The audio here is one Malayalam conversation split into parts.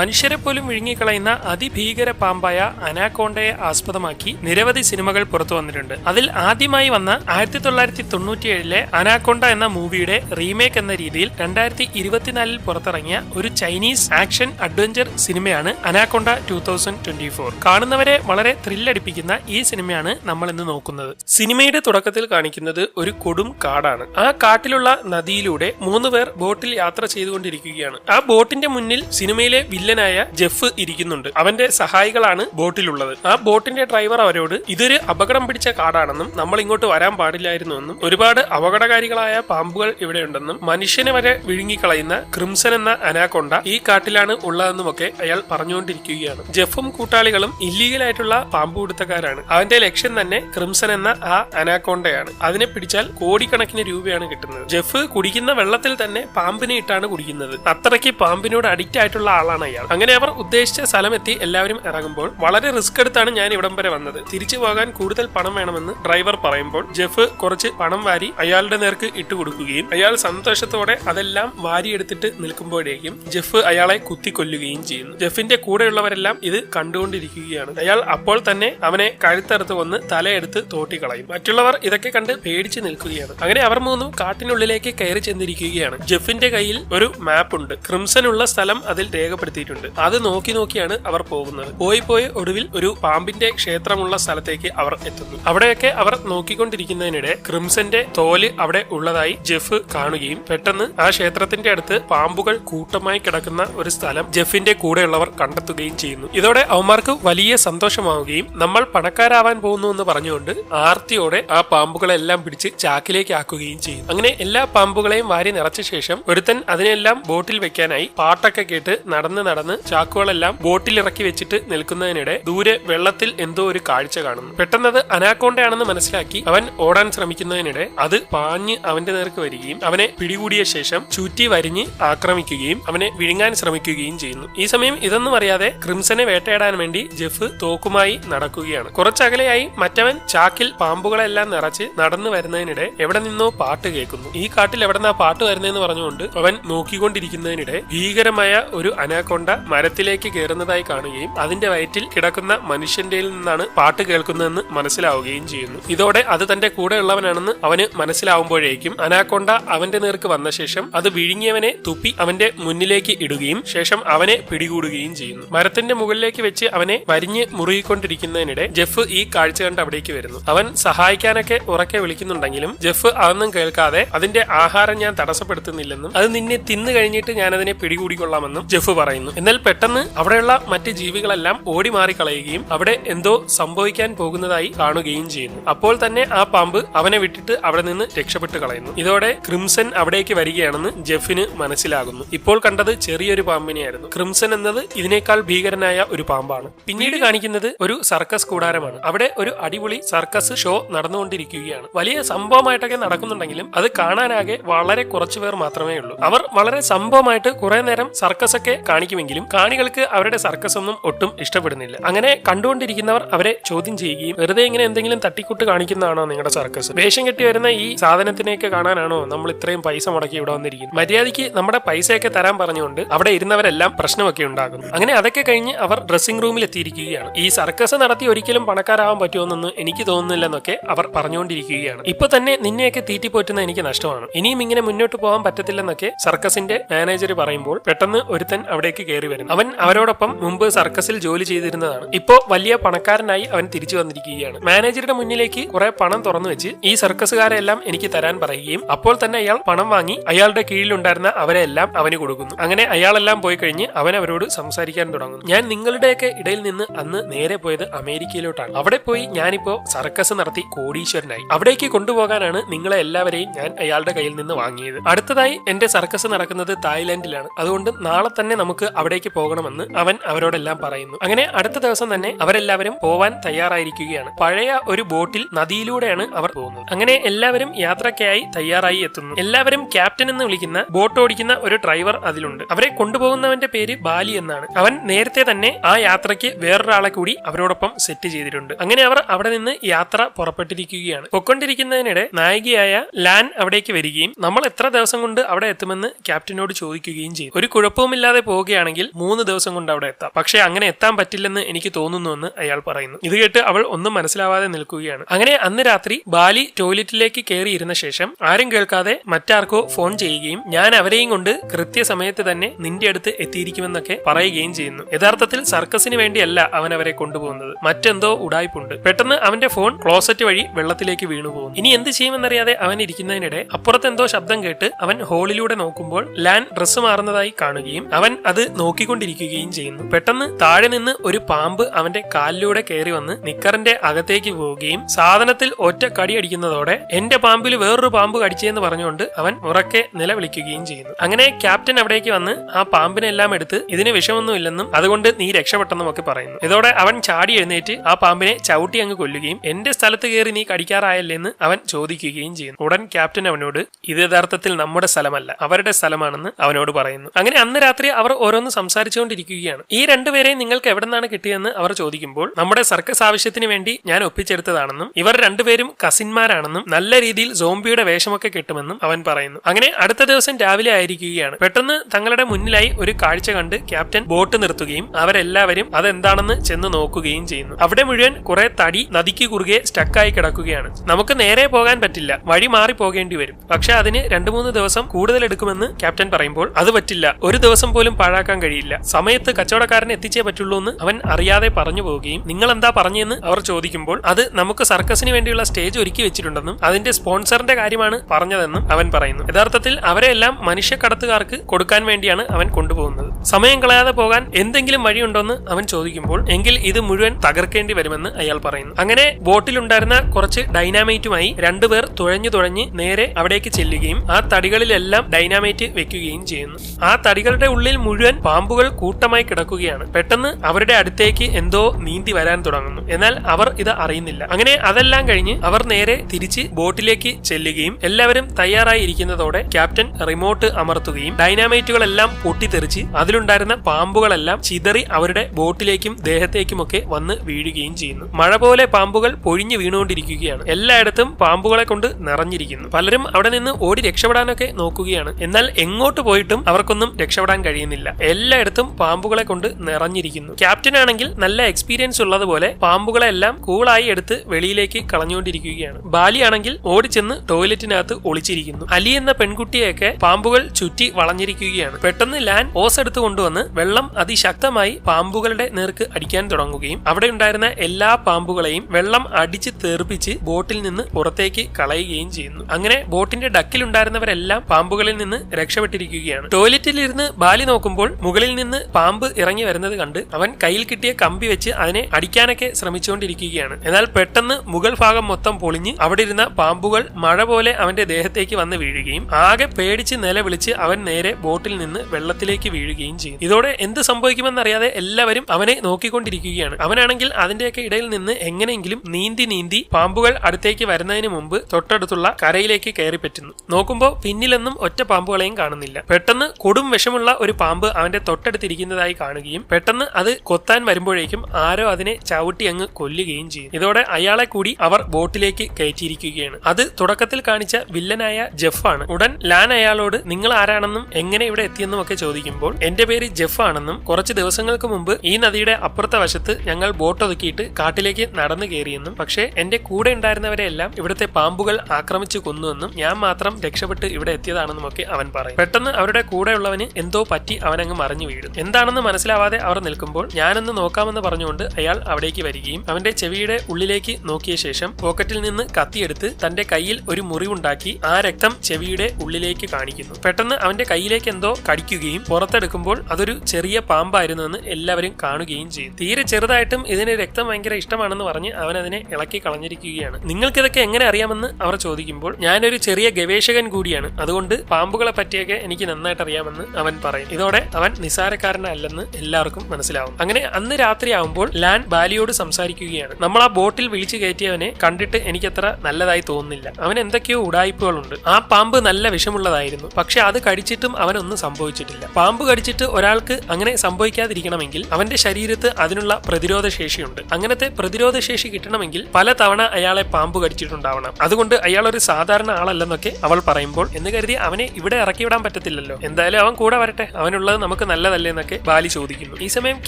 മനുഷ്യരെ പോലും വിഴുങ്ങിക്കളയുന്ന അതിഭീകര പാമ്പായ അനാക്കോണ്ടയെ ആസ്പദമാക്കി നിരവധി സിനിമകൾ പുറത്തു വന്നിട്ടുണ്ട്. അതിൽ ആദ്യമായി വന്ന ആയിരത്തി തൊള്ളായിരത്തി തൊണ്ണൂറ്റിയേഴിലെ അനാക്കോണ്ട എന്ന മൂവിയുടെ റീമേക്ക് എന്ന രീതിയിൽ രണ്ടായിരത്തി ഇരുപത്തിനാലിൽ പുറത്തിറങ്ങിയ ഒരു ചൈനീസ് ആക്ഷൻ അഡ്വഞ്ചർ സിനിമയാണ് Anaconda two thousand twenty four. കാണുന്നവരെ വളരെ ത്രില്ലടിപ്പിക്കുന്ന ഈ സിനിമയാണ് നമ്മൾ ഇന്ന് നോക്കുന്നത്. സിനിമയുടെ തുടക്കത്തിൽ കാണിക്കുന്നത് ഒരു കൊടും കാടാണ്. ആ കാട്ടിലുള്ള നദിയിലൂടെ മൂന്ന് പേർ ബോട്ടിൽ യാത്ര ചെയ്തുകൊണ്ടിരിക്കുകയാണ്. ആ ബോട്ടിന്റെ മുന്നിൽ സിനിമയിലെ വില്ലനായ ജെഫ് ഇരിക്കുന്നുണ്ട്. അവന്റെ സഹായികളാണ് ബോട്ടിലുള്ളത്. ആ ബോട്ടിന്റെ ഡ്രൈവർ അവരോട് ഇതൊരു അപകടം പിടിച്ച കാടാണെന്നും നമ്മൾ ഇങ്ങോട്ട് വരാൻ പാടില്ലായിരുന്നു എന്നും ഒരുപാട് അപകടകാരികളായ പാമ്പുകൾ ഇവിടെയുണ്ടെന്നും മനുഷ്യനെ വരെ വിഴുങ്ങിക്കളയുന്ന ക്രിംസൺ എന്ന അനാക്കൊണ്ട ഈ കാട്ടിലാണ് ഉള്ളതെന്നുമൊക്കെ അയാൾ പറഞ്ഞുകൊണ്ടിരിക്കുകയാണ്. ജെഫും കൂട്ടാളികളും ഇല്ലീഗൽ ആയിട്ടുള്ള പാമ്പ് പിടുത്തക്കാരാണ് അവന്റെ ലക്ഷ്യം തന്നെ ക്രിംസൺ എന്ന ആ അനാക്കോണ്ടയാണ്. അതിനെ പിടിച്ചാൽ കോടിക്കണക്കിന് രൂപയാണ് കിട്ടുന്നത്. ജെഫ് കുടിക്കുന്ന വെള്ളത്തിൽ തന്നെ പാമ്പിനെ ഇട്ടാണ് കുടിക്കുന്നത്. അത്രയ്ക്ക് പാമ്പിനോട് അഡിക്റ്റ് ആയിട്ടുള്ള ആളാണ് അയാൾ. അങ്ങനെ അവർ ഉദ്ദേശിച്ച സ്ഥലമെത്തി എല്ലാവരും ഇറങ്ങുമ്പോൾ വളരെ റിസ്ക് എടുത്താണ് ഞാൻ ഇവിടം വരെ വന്നത്. തിരിച്ചു പോകാൻ കൂടുതൽ പണം വേണമെന്ന് ഡ്രൈവർ പറയുമ്പോൾ ജെഫ് കുറച്ച് പണം വാരി അയാളുടെ നേർക്ക് ഇട്ട് കൊടുക്കുകയും അയാൾ സന്തോഷത്തോടെ അതെല്ലാം വാരിയെടുത്തിട്ട് നിൽക്കുമ്പോഴേക്കും ജെഫ് അയാളെ കുത്തിക്കൊല്ലുകയും ചെയ്യുന്നു. ജെഫിന്റെ കൂടെയുള്ളവരെല്ലാം ഇത് കണ്ടുകൊണ്ടിരിക്കുകയാണ്. അയാൾ അപ്പോൾ തന്നെ അവനെ കഴുത്തറുത്ത് കൊന്ന് തലയെടുത്ത് തോട്ടിക്കളയും. മറ്റുള്ളവർ ഇതൊക്കെ കണ്ട് പേടിച്ച് നിൽക്കുകയാണ്. അങ്ങനെ അവർ മൂന്നും കാട്ടിനുള്ളിലേക്ക് കയറി ചെന്നിരിക്കുകയാണ്. ജെഫിന്റെ കയ്യിൽ ഒരു മാപ്പ് ഉണ്ട് ക്രിംസൺ ഉള്ള സ്ഥലം അതിൽ രേഖപ്പെടുത്തിയിട്ടുണ്ട്. അത് നോക്കി നോക്കിയാണ് അവർ പോകുന്നത്. പോയി പോയി ഒടുവിൽ ഒരു പാമ്പിന്റെ ക്ഷേത്രമുള്ള സ്ഥലത്തേക്ക് അവർ എത്തുന്നു. അവിടെയൊക്കെ അവർ നോക്കിക്കൊണ്ടിരിക്കുന്നതിനിടെ ക്രിംസന്റെ തോൽ അവിടെ ഉള്ളതായി ജെഫ് കാണുകയും പെട്ടെന്ന് ആ ക്ഷേത്രത്തിന്റെ അടുത്ത് പാമ്പുകൾ കൂട്ടമായി കിടക്കുന്ന ഒരു സ്ഥലം ജെഫിന്റെ കൂടെയുള്ളവർ കണ്ടെത്തുകയും ചെയ്യുന്നു. ഇതോടെ അവന്മാർക്ക് വലിയ സന്തോഷമാവുകയും നമ്മൾ പണക്കാരാവാൻ പോകുന്നു എന്ന് പറഞ്ഞുകൊണ്ട് ആർത്തിയോടെ ആ പാമ്പുകളെല്ലാം പിടിച്ച് ചാക്കിലേക്ക് ആക്കുകയും ചെയ്യും അങ്ങനെ എല്ലാ പാമ്പുകളെയും വാരി നിറച്ച ശേഷം ഒരുത്തൻ അതിനെല്ലാം ബോട്ടിൽ വെക്കാനായി പാട്ടൊക്കെ കേട്ട് നടന്ന് നടന്ന് ചാക്കുകളെല്ലാം ബോട്ടിൽ ഇറക്കി വെച്ചിട്ട് നിൽക്കുന്നതിനിടെ ദൂരെ വെള്ളത്തിൽ എന്തോ ഒരു കാഴ്ച കാണുന്നു. പെട്ടെന്നത് അനാക്കോണ്ടയാണെന്ന് മനസ്സിലാക്കി അവൻ ഓടാൻ ശ്രമിക്കുന്നതിനിടെ അത് പാഞ്ഞ് അവന്റെ നേർക്ക് വരികയും അവനെ പിടികൂടിയ ശേഷം ചുറ്റി വരിഞ്ഞ് ആക്രമിക്കുകയും അവനെ വിഴുങ്ങാൻ ശ്രമിക്കുകയും ചെയ്യുന്നു. ഈ സമയം ഇതൊന്നും അറിയാതെ ക്രിംസനെ വേട്ടയാടാൻ വേണ്ടി ജെഫ് തോക്കുമായി നടക്കുകയാണ്. കുറച്ചകലെയായി മറ്റവൻ ചാക്കിൽ പാമ്പുകളെല്ലാം നിറച്ച് നടന്നു വരുന്നതിനിടെ എവിടെ നിന്നോ പാട്ട് കേൾക്കുന്നു. ഈ കാട്ടിൽ എവിടെന്നാ പാട്ട് വരുന്നതെന്ന് പറഞ്ഞുകൊണ്ട് അവൻ നോക്കിക്കൊണ്ടിരിക്കുന്നതിനിടെ ഭീകരമായ ഒരു അനാക്കൊണ്ട മരത്തിലേക്ക് കയറുന്നതായി കാണുകയും അതിന്റെ വയറ്റിൽ കിടക്കുന്ന മനുഷ്യന്റെ നിന്നാണ് പാട്ട് കേൾക്കുന്നതെന്ന് മനസ്സിലാവുകയും ചെയ്യുന്നു. ഇതോടെ അത് തന്റെ കൂടെ ഉള്ളവനാണെന്ന് അവന് മനസ്സിലാവുമ്പോഴേക്കും അനാക്കൊണ്ട അവന്റെ നേർക്ക് വന്ന ശേഷം അത് വിഴുങ്ങിയവനെ തുപ്പി അവന്റെ മുന്നിലേക്ക് ഇടുകയും ശേഷം അവനെ പിടികൂടുകയും ചെയ്യുന്നു. മരത്തിന്റെ മുകളിലേക്ക് വെച്ച് അവനെ വരിഞ്ഞ് മുറുകിക്കൊണ്ടിരിക്കുന്നതിനിടെ ജെഫ് ഈ കാഴ്ച കണ്ട് അവിടേക്ക് വരുന്നു. അവൻ സഹായിക്കാനൊക്കെ ഉറക്കെ വിളിക്കുന്നുണ്ടെങ്കിലും ജെഫ് അതൊന്നും കേൾക്കാതെ അതിന്റെ ആഹാരം ഞാൻ തടസ്സപ്പെടുത്തുന്നില്ലെന്നും അത് നിന്നെ തിന്നു കഴിഞ്ഞിട്ട് ഞാൻ അതിനെ പിടികൂടിക്കൊള്ളാമെന്നും ജെഫ് പറയുന്നു. എന്നാൽ പെട്ടെന്ന് അവിടെയുള്ള മറ്റ് ജീവികളെല്ലാം ഓടി മാറി കളയുകയും അവിടെ എന്തോ സംഭവിക്കാൻ പോകുന്നതായി കാണുകയും ചെയ്യുന്നു. അപ്പോൾ തന്നെ ആ പാമ്പ് അവനെ വിട്ടിട്ട് അവിടെ നിന്ന് രക്ഷപ്പെട്ടു കളയുന്നു. ഇതോടെ ക്രിംസൺ അവിടേക്ക് വരികയാണെന്ന് ജെഫിന് മനസ്സിലാകുന്നു. ഇപ്പോൾ കണ്ടത് ചെറിയൊരു പാമ്പിനെയായിരുന്നു. ക്രിംസൺ എന്നത് ഇതിനേക്കാൾ ഭീകരനായ ഒരു പാമ്പാണ്. പിന്നീട് കാണിക്കുന്നത് ഒരു സർക്കസ് കൂടാരമാണ്. അവിടെ ഒരു അടിപൊളി സർക്കസ് ഷോ നടന്നുകൊണ്ടിരിക്കുകയാണ്. വലിയ സംഭവമായിട്ടൊക്കെ നടക്കുന്നുണ്ടെങ്കിലും അത് കാണാനാകെ വളരെ കുറച്ചു പേർ മാത്രമേ ഉള്ളൂ. അവർ വളരെ സംഭവമായിട്ട് കുറെ നേരം സർക്കസ് ഒക്കെ കാണിക്കുമെങ്കിലും കാണികൾക്ക് അവരുടെ സർക്കസ് ഒന്നും ഒട്ടും ഇഷ്ടപ്പെടുന്നില്ല. അങ്ങനെ കണ്ടുകൊണ്ടിരിക്കുന്നവർ അവരെ ചോദ്യം ചെയ്യുകയും വെറുതെ ഇങ്ങനെ എന്തെങ്കിലും തട്ടിക്കൂട്ട് കാണിക്കുന്നതാണോ നിങ്ങളുടെ സർക്കസ്? വേഷം കെട്ടി വരുന്ന ഈ സാധനത്തിനെയൊക്കെ കാണാനാണോ നമ്മൾ ഇത്രയും പൈസ മുടക്കി ഇവിടെ വന്നിരിക്കുന്നത്? മര്യാദയ്ക്ക് നമ്മുടെ പൈസയൊക്കെ തരാൻ പറഞ്ഞുകൊണ്ട് അവിടെ ഇരുന്നവരെല്ലാം പ്രശ്നമൊക്കെ ഉണ്ടാകുന്നു അങ്ങനെ അതൊക്കെ കഴിഞ്ഞ് അവർ ഡ്രസ്സിംഗ് റൂമിൽ എത്തിയിരിക്കുകയാണ്. ഈ സർക്കസ് നടത്തി ഒരിക്കലും പണക്കാരാവാൻ പറ്റുമെന്നൊന്നും എനിക്ക് തോന്നുന്നില്ലെന്നൊക്കെ അവർ പറഞ്ഞുകൊണ്ടിരിക്കുകയാണ്. ഇപ്പൊ തന്നെ നിന്നെയൊക്കെ തീറ്റിപ്പോറ്റുന്ന എനിക്ക് നഷ്ടമാണ്. ഇനിയും ഇങ്ങനെ മുന്നോട്ട് പോകാൻ പറ്റത്തില്ലെന്നൊക്കെ സർക്കസിന്റെ മാനേജർ പറയുമ്പോൾ പെട്ടെന്ന് ഒരുത്തൻ അവിടേക്ക് കയറി വരുന്നു അവൻ അവരോടൊപ്പം മുമ്പ് സർക്കസിൽ ജോലി ചെയ്തിരുന്നതാണ്. ഇപ്പോ വലിയ പണക്കാരനായി അവൻ തിരിച്ചു വന്നിരിക്കുകയാണ്. മാനേജറുടെ മുന്നിലേക്ക് കുറെ പണം തുറന്നു വെച്ച് ഈ സർക്കസുകാരെല്ലാം എനിക്ക് തരാൻ പറയുകയും അപ്പോൾ തന്നെ അയാൾ പണം വാങ്ങി അയാളുടെ കീഴിലുണ്ടായിരുന്ന അവരെ എല്ലാം അവന് കൊടുക്കുന്നു. അങ്ങനെ അയാളെല്ലാം പോയി കഴിഞ്ഞ് അവൻ അവരോട് സംസാരിക്കാൻ തുടങ്ങുന്നു. ഞാൻ നിങ്ങളുടെയൊക്കെ ഇടയിൽ നിന്ന് അന്ന് നേരെ പോയത് അമേരിക്കയിലോട്ടാണ്. അവിടെ പോയി ഞാനിപ്പോ സർക്കസ് നടത്തി കോടീശ്വരനായി. അവിടേക്ക് കൊണ്ടുപോകാനാണ് നിങ്ങളെ എല്ലാവരെയും ഞാൻ അയാളുടെ കയ്യിൽ നിന്ന് വാങ്ങിയത്. അടുത്തതായി എന്റെ സർക്കസ് നടക്കുന്നത് തായ്ലാന്റിലാണ് അതുകൊണ്ട് നാളെ തന്നെ നമുക്ക് അവിടേക്ക് പോകണമെന്ന് അവൻ അവരോടെല്ലാം പറയുന്നു. അങ്ങനെ അടുത്ത ദിവസം തന്നെ അവരെല്ലാവരും പോവാൻ തയ്യാറായിരിക്കുകയാണ്. പഴയ ഒരു ബോട്ടിൽ നദിയിലൂടെയാണ് അവർ പോകുന്നത്. അങ്ങനെ എല്ലാവരും യാത്രക്കായി തയ്യാറായി എത്തുന്നു. എല്ലാവരും ക്യാപ്റ്റൻ എന്ന് വിളിക്കുന്ന ബോട്ട് ഓടിക്കുന്ന ഒരു ഡ്രൈവർ അതിലുണ്ട്. അവരെ കൊണ്ടുപോകുന്നവന്റെ പേര് ബാലി എന്നാണ്. അവൻ നേരത്തെ തന്നെ ആ യാത്രയ്ക്ക് വേറൊരാളെ കൂടി അവരോടൊപ്പം സെറ്റ് ചെയ്തിട്ടുണ്ട്. അങ്ങനെ അവർ അവിടെ നിന്ന് യാത്ര പുറപ്പെട്ടിരിക്കുകയാണ്. പൊക്കൊണ്ടിരിക്കുന്നതിനിടെ നായികയായ ലാൻ അവിടേക്ക് വരികയും നമ്മൾ എത്ര ദിവസം കൊണ്ട് അവിടെ എത്തുമെന്ന് ക്യാപ്റ്റനോട് ചോദിക്കുകയും ചെയ്തു. ഒരു കുഴപ്പവുമില്ലാതെ പോവുകയാണ് പറയുകയാണെങ്കിൽ മൂന്ന് ദിവസം കൊണ്ട് അവിടെ എത്താം. പക്ഷേ അങ്ങനെ എത്താൻ പറ്റില്ലെന്ന് എനിക്ക് തോന്നുന്നുവെന്ന് അയാൾ പറയുന്നു. ഇത് കേട്ട് അവൾ ഒന്നും മനസ്സിലാവാതെ നിൽക്കുകയാണ്. അങ്ങനെ അന്ന് രാത്രി ബാലി ടോയ്ലറ്റിലേക്ക് കയറിയിരുന്ന ശേഷം ആരും കേൾക്കാതെ മറ്റാർക്കോ ഫോൺ ചെയ്യുകയും ഞാൻ അവരെയും കൊണ്ട് കൃത്യസമയത്ത് തന്നെ നിന്റെ അടുത്ത് എത്തിയിരിക്കുമെന്നൊക്കെ പറയുകയും ചെയ്യുന്നു. യഥാർത്ഥത്തിൽ സർക്കസിന് വേണ്ടിയല്ല അവൻ അവരെ കൊണ്ടുപോകുന്നത്. മറ്റെന്തോ ഉടായ്പുണ്ട്. പെട്ടെന്ന് അവന്റെ ഫോൺ ക്ലോസറ്റ് വഴി വെള്ളത്തിലേക്ക് വീണു പോകുന്നു. ഇനി എന്ത് ചെയ്യുമെന്നറിയാതെ അവൻ ഇരിക്കുന്നതിനിടെ അപ്പുറത്തെന്തോ ശബ്ദം കേട്ട് അവൻ ഹോളിലൂടെ നോക്കുമ്പോൾ ലാൻ ഡ്രസ്സ് മാറുന്നതായി കാണുകയും അവൻ അത് നോക്കിക്കൊണ്ടിരിക്കുകയും ചെയ്യുന്നു. പെട്ടെന്ന് താഴെ നിന്ന് ഒരു പാമ്പ് അവന്റെ കാലിലൂടെ കയറി വന്ന് നിക്കറിന്റെ അകത്തേക്ക് പോവുകയും സാധനത്തിൽ ഒറ്റ കടി അടിക്കുന്നതോടെ എന്റെ പാമ്പിൽ വേറൊരു പാമ്പ് കടിച്ചെന്ന് പറഞ്ഞുകൊണ്ട് അവൻ ഉറക്കെ നിലവിളിക്കുകയും ചെയ്യുന്നു. അങ്ങനെ ക്യാപ്റ്റൻ അവിടേക്ക് വന്ന് ആ പാമ്പിനെല്ലാം എടുത്ത് ഇതിന് വിഷമൊന്നുമില്ലെന്നും അതുകൊണ്ട് നീ രക്ഷപ്പെട്ടെന്നും ഒക്കെ പറയുന്നു. ഇതോടെ അവൻ ചാടി എഴുന്നേറ്റ് ആ പാമ്പിനെ ചവിട്ടി അങ്ങ് കൊല്ലുകയും എന്റെ സ്ഥലത്ത് കയറി നീ കടിക്കാറായല്ലെന്ന് അവൻ ചോദിക്കുകയും ചെയ്യുന്നു. ഉടൻ ക്യാപ്റ്റൻ അവനോട് ഇത് യഥാർത്ഥത്തിൽ നമ്മുടെ സ്ഥലമല്ല. അവരുടെ സ്ഥലമാണെന്ന് അവനോട് പറയുന്നു. അങ്ങനെ അന്ന് രാത്രി അവർ ഓരോന്ന് സംസാരിച്ചുകൊണ്ടിരിക്കുകയാണ്. ഈ രണ്ടുപേരെയും നിങ്ങൾക്ക് എവിടെ നിന്നാണ് കിട്ടിയെന്ന് അവർ ചോദിക്കുമ്പോൾ നമ്മുടെ സർക്കസ് ആവശ്യത്തിന് വേണ്ടി ഞാൻ ഒപ്പിച്ചെടുത്തതാണെന്നും ഇവർ രണ്ടുപേരും കസിന്മാരാണെന്നും നല്ല രീതിയിൽ സോംബിയുടെ വേഷമൊക്കെ കിട്ടുമെന്നും അവൻ പറയുന്നു. അങ്ങനെ അടുത്ത ദിവസം രാവിലെ ആയിരിക്കുകയാണ്. പെട്ടെന്ന് തങ്ങളുടെ മുന്നിലായി ഒരു കാഴ്ച കണ്ട് ക്യാപ്റ്റൻ ബോട്ട് നിർത്തുകയും അവരെല്ലാവരും അതെന്താണെന്ന് ചെന്ന് നോക്കുകയും ചെയ്യുന്നു. അവിടെ മുഴുവൻ കുറെ തടി നദിക്ക് കുറുകെ സ്റ്റക്കായി കിടക്കുകയാണ്. നമുക്ക് നേരെ പോകാൻ പറ്റില്ല. വഴി മാറി പോകേണ്ടി വരും. പക്ഷെ അതിന് രണ്ടു മൂന്ന് ദിവസം കൂടുതൽ എടുക്കുമെന്ന് ക്യാപ്റ്റൻ പറയുമ്പോൾ അത് പറ്റില്ല. ഒരു ദിവസം പോലും പാഴാക്കാൻ കഴിയില്ല. സമയത്ത് കച്ചവടക്കാരനെ എത്തിച്ചേ പറ്റുള്ളൂ എന്ന് അവൻ അറിയാതെ പറഞ്ഞു പോവുകയും നിങ്ങൾ എന്താ പറഞ്ഞെന്ന് അവർ ചോദിക്കുമ്പോൾ അത് നമുക്ക് സർക്കസിന് വേണ്ടിയുള്ള സ്റ്റേജ് ഒരുക്കി വെച്ചിട്ടുണ്ടെന്നും അതിന്റെ സ്പോൺസറിന്റെ കാര്യമാണ് പറഞ്ഞതെന്നും അവൻ പറയുന്നു. യഥാർത്ഥത്തിൽ അവരെല്ലാം മനുഷ്യക്കടത്തുകാർക്ക് കൊടുക്കാൻ വേണ്ടിയാണ് അവൻ കൊണ്ടുപോകുന്നത്. സമയം കളയാതെ പോകാൻ എന്തെങ്കിലും വഴിയുണ്ടോന്ന് അവൻ ചോദിക്കുമ്പോൾ എങ്കിൽ ഇത് മുഴുവൻ തകർക്കേണ്ടി വരുമെന്ന് അയാൾ പറയുന്നു. അങ്ങനെ ബോട്ടിലുണ്ടായിരുന്ന കുറച്ച് ഡൈനാമൈറ്റുമായി രണ്ടുപേർ തുഴഞ്ഞു തുഴഞ്ഞ് നേരെ അവിടേക്ക് ചെല്ലുകയും ആ തടികളിലെല്ലാം ഡൈനാമൈറ്റ് വെക്കുകയും ചെയ്യുന്നു. ആ തടികളുടെ ഉള്ളിൽ മുഴുവൻ പാമ്പുകൾ കൂട്ടമായി കിടക്കുകയാണ്. പെട്ടെന്ന് അവരുടെ അടുത്തേക്ക് എന്തോ നീന്തി വരാൻ തുടങ്ങുന്നു. എന്നാൽ അവർ ഇത് അറിയുന്നില്ല. അങ്ങനെ അതെല്ലാം കഴിഞ്ഞ് അവർ നേരെ തിരിച്ച് ബോട്ടിലേക്ക് ചെല്ലുകയും എല്ലാവരും തയ്യാറായി ഇരിക്കുന്നതോടെ ക്യാപ്റ്റൻ റിമോട്ട് അമർത്തുകയും ഡൈനാമൈറ്റുകളെല്ലാം പൊട്ടിത്തെറിച്ച് അതിലുണ്ടായിരുന്ന പാമ്പുകളെല്ലാം ചിതറി അവരുടെ ബോട്ടിലേക്കും ദേഹത്തേക്കുമൊക്കെ വന്ന് വീഴുകയും ചെയ്യുന്നു. മഴ പോലെ പാമ്പുകൾ പൊഴിഞ്ഞു വീണുകൊണ്ടിരിക്കുകയാണ്. എല്ലായിടത്തും പാമ്പുകളെ കൊണ്ട് നിറഞ്ഞിരിക്കുന്നു. പലരും അവിടെ നിന്ന് ഓടി രക്ഷപ്പെടാനൊക്കെ നോക്കുകയാണ്. എന്നാൽ എങ്ങോട്ട് പോയിട്ടും അവർക്കൊന്നും രക്ഷപ്പെടാൻ കഴിയുന്നില്ല. എല്ലായിടത്തും പാമ്പുകളെ കൊണ്ട് നിറഞ്ഞിരിക്കുന്നു. ക്യാപ്റ്റൻ ആണെങ്കിൽ നല്ല എക്സ്പീരിയൻസ് ഉള്ളതുപോലെ പാമ്പുകളെ എല്ലാം കൂളായി എടുത്ത് വെളിയിലേക്ക് കളഞ്ഞുകൊണ്ടിരിക്കുകയാണ്. ബാലി ആണെങ്കിൽ ഓടിച്ചെന്ന് ടോയ്ലറ്റിനകത്ത് ഒളിച്ചിരിക്കുന്നു. അലി എന്ന പെൺകുട്ടിയെയൊക്കെ പാമ്പുകൾ ചുറ്റി വളഞ്ഞിരിക്കുകയാണ്. പെട്ടെന്ന് ലാൻ ഓസ് എടുത്ത് കൊണ്ടുവന്ന് വെള്ളം അതിശക്തമായി പാമ്പുകളുടെ നേർക്ക് അടിക്കാൻ തുടങ്ങുകയും അവിടെ ഉണ്ടായിരുന്ന എല്ലാ പാമ്പുകളെയും വെള്ളം അടിച്ച് തെറിപ്പിച്ച് ബോട്ടിൽ നിന്ന് പുറത്തേക്ക് കളയുകയും ചെയ്യുന്നു. അങ്ങനെ ബോട്ടിന്റെ ഡക്കിലുണ്ടായിരുന്നവരെല്ലാം പാമ്പുകളിൽ നിന്ന് രക്ഷപ്പെട്ടിരിക്കുകയാണ്. ടോയ്ലറ്റിൽ ഇരുന്ന് ബാലി നോക്കുമ്പോൾ മുകളിൽ നിന്ന് പാമ്പ് ഇറങ്ങി വരുന്നത് കണ്ട് അവൻ കയ്യിൽ കിട്ടിയ കമ്പി വെച്ച് അതിനെ അടിക്കാനൊക്കെ ശ്രമിച്ചുകൊണ്ടിരിക്കുകയാണ്. എന്നാൽ പെട്ടെന്ന് മുകൾ ഭാഗം മൊത്തം പൊളിഞ്ഞ് അവിടെ ഇരുന്ന പാമ്പുകൾ മഴ പോലെ അവന്റെ ദേഹത്തേക്ക് വന്ന് വീഴുകയും ആകെ പേടിച്ച് നിലവിളിച്ച് അവൻ നേരെ ബോട്ടിൽ നിന്ന് വെള്ളത്തിലേക്ക് വീഴുകയും ചെയ്യും ഇതോടെ എന്ത് സംഭവിക്കുമെന്നറിയാതെ എല്ലാവരും അവനെ നോക്കിക്കൊണ്ടിരിക്കുകയാണ്. അവനാണെങ്കിൽ അതിന്റെയൊക്കെ ഇടയിൽ നിന്ന് എങ്ങനെയെങ്കിലും നീന്തി നീന്തി പാമ്പുകൾ അടുത്തേക്ക് വരുന്നതിന് മുമ്പ് തൊട്ടടുത്തുള്ള കരയിലേക്ക് കയറി പറ്റുന്നു. നോക്കുമ്പോൾ പിന്നിലൊന്നും ഒറ്റ പാമ്പുകളെയും കാണുന്നില്ല. പെട്ടെന്ന് കൊടും വിഷമുള്ള ഒരു പാമ്പ് അവന്റെ തൊട്ടടുത്തിരിക്കുന്നതായി കാണുകയും പെട്ടെന്ന് അത് കൊത്താൻ വരുമ്പോഴേക്കും ആരോ അതിനെ ചവിട്ടി അങ്ങ് കൊല്ലുകയും ചെയ്യും. ഇതോടെ അയാളെ കൂടി അവർ ബോട്ടിലേക്ക് കയറ്റിയിരിക്കുകയാണ്. അത് തുടക്കത്തിൽ കാണിച്ച വില്ലനായ ജെഫാണ് ഉടൻ ലാൻ അയാളോട് നിങ്ങൾ ആരാണെന്നും എങ്ങനെ ഇവിടെ എത്തിയെന്നും ഒക്കെ ചോദിക്കുമ്പോൾ എന്റെ പേര് ജെഫ് ആണെന്നും കുറച്ച് ദിവസങ്ങൾക്ക് മുമ്പ് ഈ നദിയുടെ അപ്പുറത്തെ വശത്ത് ഞങ്ങൾ ബോട്ട് ഒതുക്കിയിട്ട് കാട്ടിലേക്ക് നടന്നു കയറിയെന്നും പക്ഷേ എന്റെ കൂടെ ഉണ്ടായിരുന്നവരെല്ലാം ഇവിടുത്തെ പാമ്പുകൾ ആക്രമിച്ചു കൊന്നുവെന്നും ഞാൻ മാത്രം രക്ഷപ്പെട്ട് ഇവിടെ എത്തിയതാണെന്നും ഒക്കെ അവൻ പറയും. പെട്ടെന്ന് അവരുടെ കൂടെയുള്ളവന് എന്തോ പറ്റി അവനങ്ങ് മറിഞ്ഞു വീഴും. എന്താണെന്ന് മനസ്സിലാവാതെ അവർ നിൽക്കുമ്പോൾ ഞാനൊന്ന് നോക്കാമെന്ന് പറഞ്ഞുകൊണ്ട് അയാൾ അവിടേക്ക് വരികയും അവന്റെ ചെവിയുടെ ഉള്ളിലേക്ക് നോക്കിയ ശേഷം പോക്കറ്റിൽ നിന്ന് കത്തിയെടുത്ത് തന്റെ കയ്യിൽ ഒരു മുറിവുണ്ടാക്കി ആ രക്തം ചെവിയുടെ ഉള്ളിലേക്ക് കാണിക്കുന്നു. പെട്ടെന്ന് അവന്റെ കയ്യിലേക്ക് എന്തോ കടിക്കുകയും പുറത്തെടുക്കുമ്പോൾ അതൊരു ചെറിയ പാമ്പായിരുന്നുവെന്ന് എല്ലാവരും കാണുകയും ചെയ്യും. തീരെ ചെറുതായിട്ടും ഇതിന് രക്തം ഭയങ്കര ഇഷ്ടമാണെന്ന് പറഞ്ഞ് അവൻ അതിനെ ഇളക്കി കളഞ്ഞിരിക്കുകയാണ്. നിങ്ങൾക്കിതൊക്കെ എങ്ങനെ അറിയാമെന്ന് അവർ ചോദിക്കുമ്പോൾ ഞാനൊരു ചെറിയ ഗവേഷകൻ കൂടിയാണ്. അതുകൊണ്ട് പാമ്പുകളെ പറ്റിയൊക്കെ എനിക്ക് നന്നായിട്ട് അറിയാമെന്ന് അവൻ പറയും. ഇതോടെ അവൻ നിസാരക്കാരനല്ലെന്ന് എല്ലാവർക്കും മനസ്സിലാവും. അങ്ങനെ അന്ന് രാത്രി രാത്രിയാവുമ്പോൾ ലാൻ ബാലിയോട് സംസാരിക്കുകയാണ്. നമ്മൾ ആ ബോട്ടിൽ വിളിച്ചു കയറ്റിയവനെ കണ്ടിട്ട് എനിക്കത്ര നല്ലതായി തോന്നുന്നില്ല. അവൻ എന്തൊക്കെയോ ഉടായ്പകളുണ്ട് ആ പാമ്പ് നല്ല വിഷമുള്ളതായിരുന്നു. പക്ഷെ അത് കടിച്ചിട്ടും അവനൊന്നും സംഭവിച്ചിട്ടില്ല. പാമ്പ് കടിച്ചിട്ട് ഒരാൾക്ക് അങ്ങനെ സംഭവിക്കാതിരിക്കണമെങ്കിൽ അവന്റെ ശരീരത്ത് അതിനുള്ള പ്രതിരോധ ശേഷിയുണ്ട്. അങ്ങനത്തെ പ്രതിരോധ ശേഷി കിട്ടണമെങ്കിൽ പല തവണ അയാളെ പാമ്പ് കടിച്ചിട്ടുണ്ടാവണം. അതുകൊണ്ട് അയാൾ ഒരു സാധാരണ ആളല്ലെന്നൊക്കെ അവൾ പറയുമ്പോൾ എന്ന് കരുതി അവനെ ഇവിടെ ഇറക്കി വിടാൻ പറ്റത്തില്ലല്ലോ. എന്തായാലും അവൻ കൂടെ വരട്ടെ. അവനുള്ളത് നമുക്ക് നല്ലതല്ലേ എന്നൊക്കെ ബാലി ചോദിക്കുന്നു. ഈ സമയം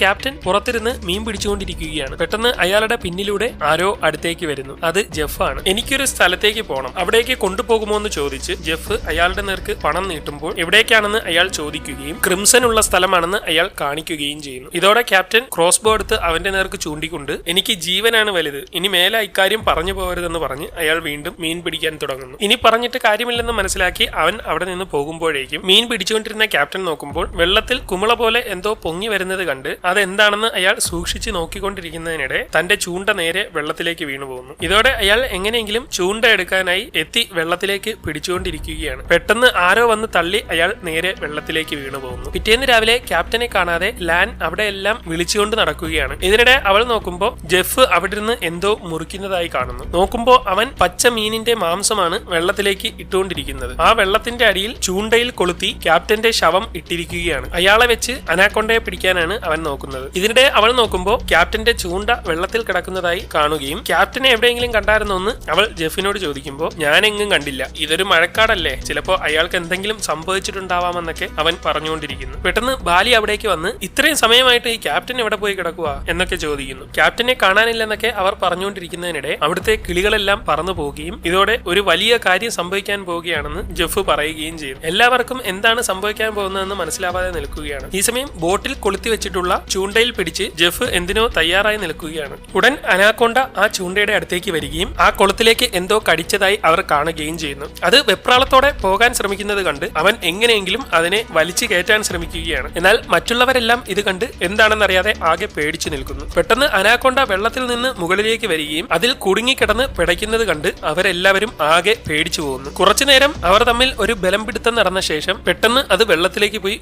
ക്യാപ്റ്റൻ പുറത്തിരുന്ന് മീൻ പിടിച്ചുകൊണ്ടിരിക്കുകയാണ്. പെട്ടെന്ന് അയാളുടെ പിന്നിലൂടെ ആരോ അടുത്തേക്ക് വരുന്നു. അത് ജെഫാണ് എനിക്കൊരു സ്ഥലത്തേക്ക് പോകണം അവിടേക്ക് കൊണ്ടുപോകുമോ എന്ന് ചോദിച്ച് ജെഫ് അയാളുടെ നേർക്ക് പണം നീട്ടുമ്പോൾ എവിടേക്കാണെന്ന് അയാൾ ചോദിക്കുകയും ക്രിംസൺ ഉള്ള സ്ഥലമാണെന്ന് അയാൾ കാണിക്കുകയും ചെയ്യുന്നു. ഇതോടെ ക്യാപ്റ്റൻ ക്രോസ് ബോ എടുത്ത് അവന്റെ നേർക്ക് ചൂണ്ടിക്കൊണ്ട് എനിക്ക് ജീവനാണ് വലുത്. ഇനി മേലെ ഇക്കാര്യം പറഞ്ഞു പോകരുതെന്ന് പറഞ്ഞ് അയാൾ വീണ്ടും മീൻ പിടിക്കാൻ തുടങ്ങുന്നു. ഇനി പറഞ്ഞിട്ട് കാര്യമില്ലെന്ന് മനസ്സിലാക്കി അവൻ അവിടെ നിന്ന് പോകുമ്പോഴേക്കും മീൻ പിടിച്ചുകൊണ്ടിരുന്ന ക്യാപ്റ്റൻ നോക്കുമ്പോൾ വെള്ളത്തിൽ കുമിള പോലെ എന്തോ പൊങ്ങി വരുന്നത് കണ്ട് അതെന്താണെന്ന് അയാൾ സൂക്ഷിച്ചു നോക്കിക്കൊണ്ടിരിക്കുന്നതിനിടെ തന്റെ ചൂണ്ട നേരെ വെള്ളത്തിലേക്ക് വീണു പോകുന്നു ഇതോടെ അയാൾ എങ്ങനെയെങ്കിലും ചൂണ്ട എടുക്കാനായി എത്തി വെള്ളത്തിലേക്ക് പിടിച്ചുകൊണ്ടിരിക്കുകയാണ്. പെട്ടെന്ന് ആരോ വന്ന് തള്ളി അയാൾ നേരെ വെള്ളത്തിലേക്ക് വീണു പോകുന്നു പിറ്റേന്ന് രാവിലെ ക്യാപ്റ്റനെ കാണാതെ ലാൻ അവിടെയെല്ലാം വിളിച്ചുകൊണ്ട് നടക്കുകയാണ്. ഇതിനിടെ അവൾ നോക്കുമ്പോൾ ജെഫ് അവിടെ നിന്ന് എന്തോ മുറിക്കുന്നതായി കാണുന്നു. നോക്കുമ്പോൾ അവൻ പച്ച മീനിന്റെ മാംസമാണ് വെള്ളത്തിലേക്ക് ഇട്ടുകൊണ്ടിരിക്കുന്നത്. ആ വെള്ളത്തിന്റെ അടിയിൽ ചൂണ്ടയിൽ കൊളുത്തി ക്യാപ്റ്റന്റെ ശവം ഇട്ടിരിക്കുകയാണ്. അയാളെ വെച്ച് അനാക്കൊണ്ടയെ പിടിക്കാനാണ് അവൻ നോക്കുന്നത്. ഇതിനിടെ അവൾ നോക്കുമ്പോൾ ക്യാപ്റ്റന്റെ ചൂണ്ട വെള്ളത്തിൽ കിടക്കുന്നതായി കാണുകയും ക്യാപ്റ്റനെ എവിടെയെങ്കിലും കണ്ടായിരുന്നോ എന്ന് അവൾ ജെഫിനോട് ചോദിക്കുമ്പോൾ ഞാനെങ്ങും കണ്ടില്ല. ഇതൊരു മഴക്കാടല്ലേ. ചിലപ്പോൾ അയാൾക്ക് എന്തെങ്കിലും സംഭവിച്ചിട്ടുണ്ടാവാമെന്നൊക്കെ അവൻ പറഞ്ഞുകൊണ്ടിരിക്കുന്നു. പെട്ടെന്ന് ബാലി അവിടേക്ക് വന്ന് ഇത്രയും സമയമായിട്ട് ഈ ക്യാപ്റ്റൻ എവിടെ പോയി കിടക്കുക എന്നൊക്കെ ചോദിക്കുന്നു. ക്യാപ്റ്റനെ കാണാനില്ലെന്നൊക്കെ അവർ പറഞ്ഞുകൊണ്ടിരിക്കുന്നതിനിടെ അവിടുത്തെ കിളികളെല്ലാം പറന്നു പോവുകയും ഇതോടെ ഒരു വലിയ കാര്യം സംഭവിക്കാൻ പോവുകയാണെന്ന് ജെഫ് പറയുകയും ചെയ്യും എല്ലാവർക്കും എന്താണ് സംഭവിക്കാൻ പോകുന്നതെന്ന് മനസ്സിലാവാതെ നിൽക്കുകയാണ്. ഈ സമയം ബോട്ടിൽ കൊളുത്തി വെച്ചിട്ടുള്ള ചൂണ്ടയിൽ പിടിച്ച് ജെഫ് എന്തിനോ തയ്യാറായി നിൽക്കുകയാണ്. ഉടൻ അനാക്കൊണ്ട ആ ചൂണ്ടയുടെ അടുത്തേക്ക് വരികയും ആ കൊളത്തിലേക്ക് എന്തോ കടിച്ചതായി അവർ കാണുകയും ചെയ്യുന്നു. അത് വെപ്രാളത്തോടെ പോകാൻ ശ്രമിക്കുന്നത് കണ്ട് അവൻ എങ്ങനെയെങ്കിലും അതിനെ വലിച്ചു കയറ്റാൻ ശ്രമിക്കുകയാണ്. എന്നാൽ മറ്റുള്ളവരെല്ലാം ഇത് കണ്ട് എന്താണെന്നറിയാതെ ആകെ പേടിച്ചു നിൽക്കുന്നു. പെട്ടെന്ന് അനാക്കൊണ്ട വെള്ളത്തിൽ നിന്ന് മുകളിലേക്ക് വരികയും അതിൽ കുടുങ്ങിക്കിടന്ന് പിടയ്ക്കുന്നത് കണ്ട് അവരെല്ലാവരും ആകെ പേടിച്ചു പോകുന്നു. കുറച്ചുനേരം അവർ തമ്മിൽ ഒരു ബലം പിടുത്തം നടന്ന ശേഷം പെട്ടെന്ന് അത് വെള്ളത്തിലേക്ക് പോയി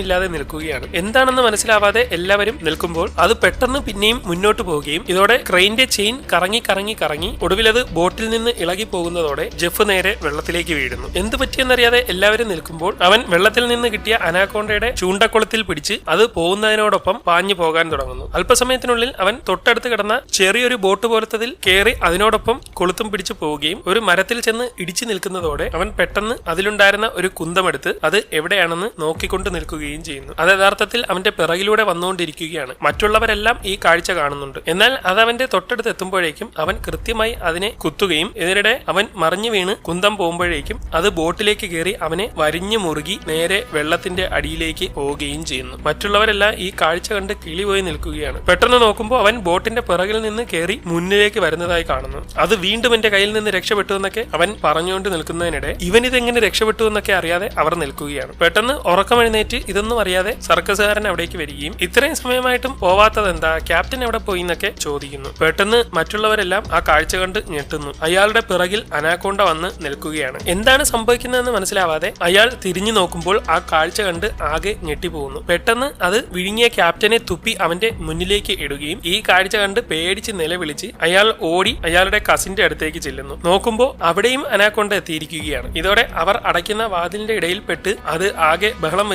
ഒരനക്കവുമില്ലാതെ നിൽക്കുകയാണ്. എന്താണെന്ന് മനസ്സിലാവാതെ എല്ലാവരും നിൽക്കുമ്പോൾ അത് പെട്ടെന്ന് പിന്നെയും മുന്നോട്ട് പോവുകയും ഇതോടെ ക്രെയിന്റെ ചെയിൻ കറങ്ങി കറങ്ങി കറങ്ങി ഒടുവിൽ അത് ബോട്ടിൽ നിന്ന് ഇളകി പോകുന്നതോടെ ജെഫ് നേരെ വെള്ളത്തിലേക്ക് വീഴുന്നു. എന്ത് പറ്റിയെന്നറിയാതെ എല്ലാവരും നിൽക്കുമ്പോൾ അവൻ വെള്ളത്തിൽ നിന്ന് കിട്ടിയ അനാക്കോണ്ടയുടെ ചൂണ്ടക്കുളത്തിൽ പിടിച്ച് അത് പോകുന്നതിനോടൊപ്പം പാഞ്ഞു പോകാൻ തുടങ്ങുന്നു. അല്പസമയത്തിനുള്ളിൽ അവൻ തൊട്ടടുത്ത് കിടന്ന ചെറിയൊരു ബോട്ട് പോലത്തതിൽ കയറി അതിനോടൊപ്പം കൊളുത്തും പിടിച്ചു പോവുകയും ഒരു മരത്തിൽ ചെന്ന് ഇടിച്ചു നിൽക്കുന്നതോടെ അവൻ പെട്ടെന്ന് അതിലുണ്ടായിരുന്ന ഒരു കുന്തമെടുത്ത് അത് എവിടെയാണെന്ന് നോക്കിക്കൊണ്ട് നിൽക്കുകയും ചെയ്യുന്നു. അത് യഥാർത്ഥത്തിൽ അവന്റെ പിറകിലൂടെ വന്നുകൊണ്ടിരിക്കുകയാണ്. മറ്റുള്ളവരെല്ലാം ഈ കാഴ്ച കാണുന്നുണ്ട്. എന്നാൽ അത് അവന്റെ തൊട്ടടുത്ത് എത്തുമ്പോഴേക്കും അവൻ കൃത്യമായി അതിനെ കുത്തുകയും ഇതിനിടെ അവൻ മറിഞ്ഞു വീണ് കുന്തം പോകുമ്പോഴേക്കും അത് ബോട്ടിലേക്ക് കയറി അവനെ വരിഞ്ഞു മുറുകി നേരെ വെള്ളത്തിന്റെ അടിയിലേക്ക് പോവുകയും ചെയ്യുന്നു. മറ്റുള്ളവരെല്ലാം ഈ കാഴ്ച കണ്ട് കിളിപോയി നിൽക്കുകയാണ്. പെട്ടെന്ന് നോക്കുമ്പോൾ അവൻ ബോട്ടിന്റെ പിറകിൽ നിന്ന് കയറി മുന്നിലേക്ക് വരുന്നതായി കാണുന്നു. അത് വീണ്ടും എന്റെ കയ്യിൽ നിന്ന് രക്ഷപ്പെട്ടു എന്നൊക്കെ അവൻ പറഞ്ഞുകൊണ്ട് നിൽക്കുന്നതിനിടെ ഇവൻ ഇതെങ്ങനെ രക്ഷപ്പെട്ടു എന്നൊക്കെ അറിയാതെ അവർ നിൽക്കുകയാണ്. പെട്ടെന്ന് ഉറക്കമെഴുന്നേറ്റ് ഇതൊന്നും അറിയാതെ സർക്കസുകാരൻ അവിടേക്ക് വരികയും ഇത്രയും സമയമായിട്ടും പോവാത്തത് എന്താ ക്യാപ്റ്റൻ എവിടെ പോയി എന്നൊക്കെ ചോദിക്കുന്നു. പെട്ടെന്ന് മറ്റുള്ളവരെല്ലാം ആ കാഴ്ച കണ്ട് ഞെട്ടുന്നു. അയാളുടെ പിറകിൽ അനാക്കോണ്ട വന്ന് നിൽക്കുകയാണ്. എന്താണ് സംഭവിക്കുന്നതെന്ന് മനസ്സിലാവാതെ അയാൾ തിരിഞ്ഞു നോക്കുമ്പോൾ ആ കാഴ്ച കണ്ട് ആകെ ഞെട്ടിപ്പോകുന്നു. പെട്ടെന്ന് അത് വിഴുങ്ങിയ ക്യാപ്റ്റനെ തുപ്പി അവന്റെ മുന്നിലേക്ക് ഇടുകയും ഈ കാഴ്ച കണ്ട് പേടിച്ച് നിലവിളിച്ച് അയാൾ ഓടി അയാളുടെ കസിന്റെ അടുത്തേക്ക് ചെല്ലുന്നു. നോക്കുമ്പോൾ അവിടെയും അനാക്കോണ്ട എത്തിയിരിക്കുകയാണ്. ഇതോടെ അവർ അടയ്ക്കുന്ന വാതിലിന്റെ ഇടയിൽപ്പെട്ട് അത് ആകെ ബഹളം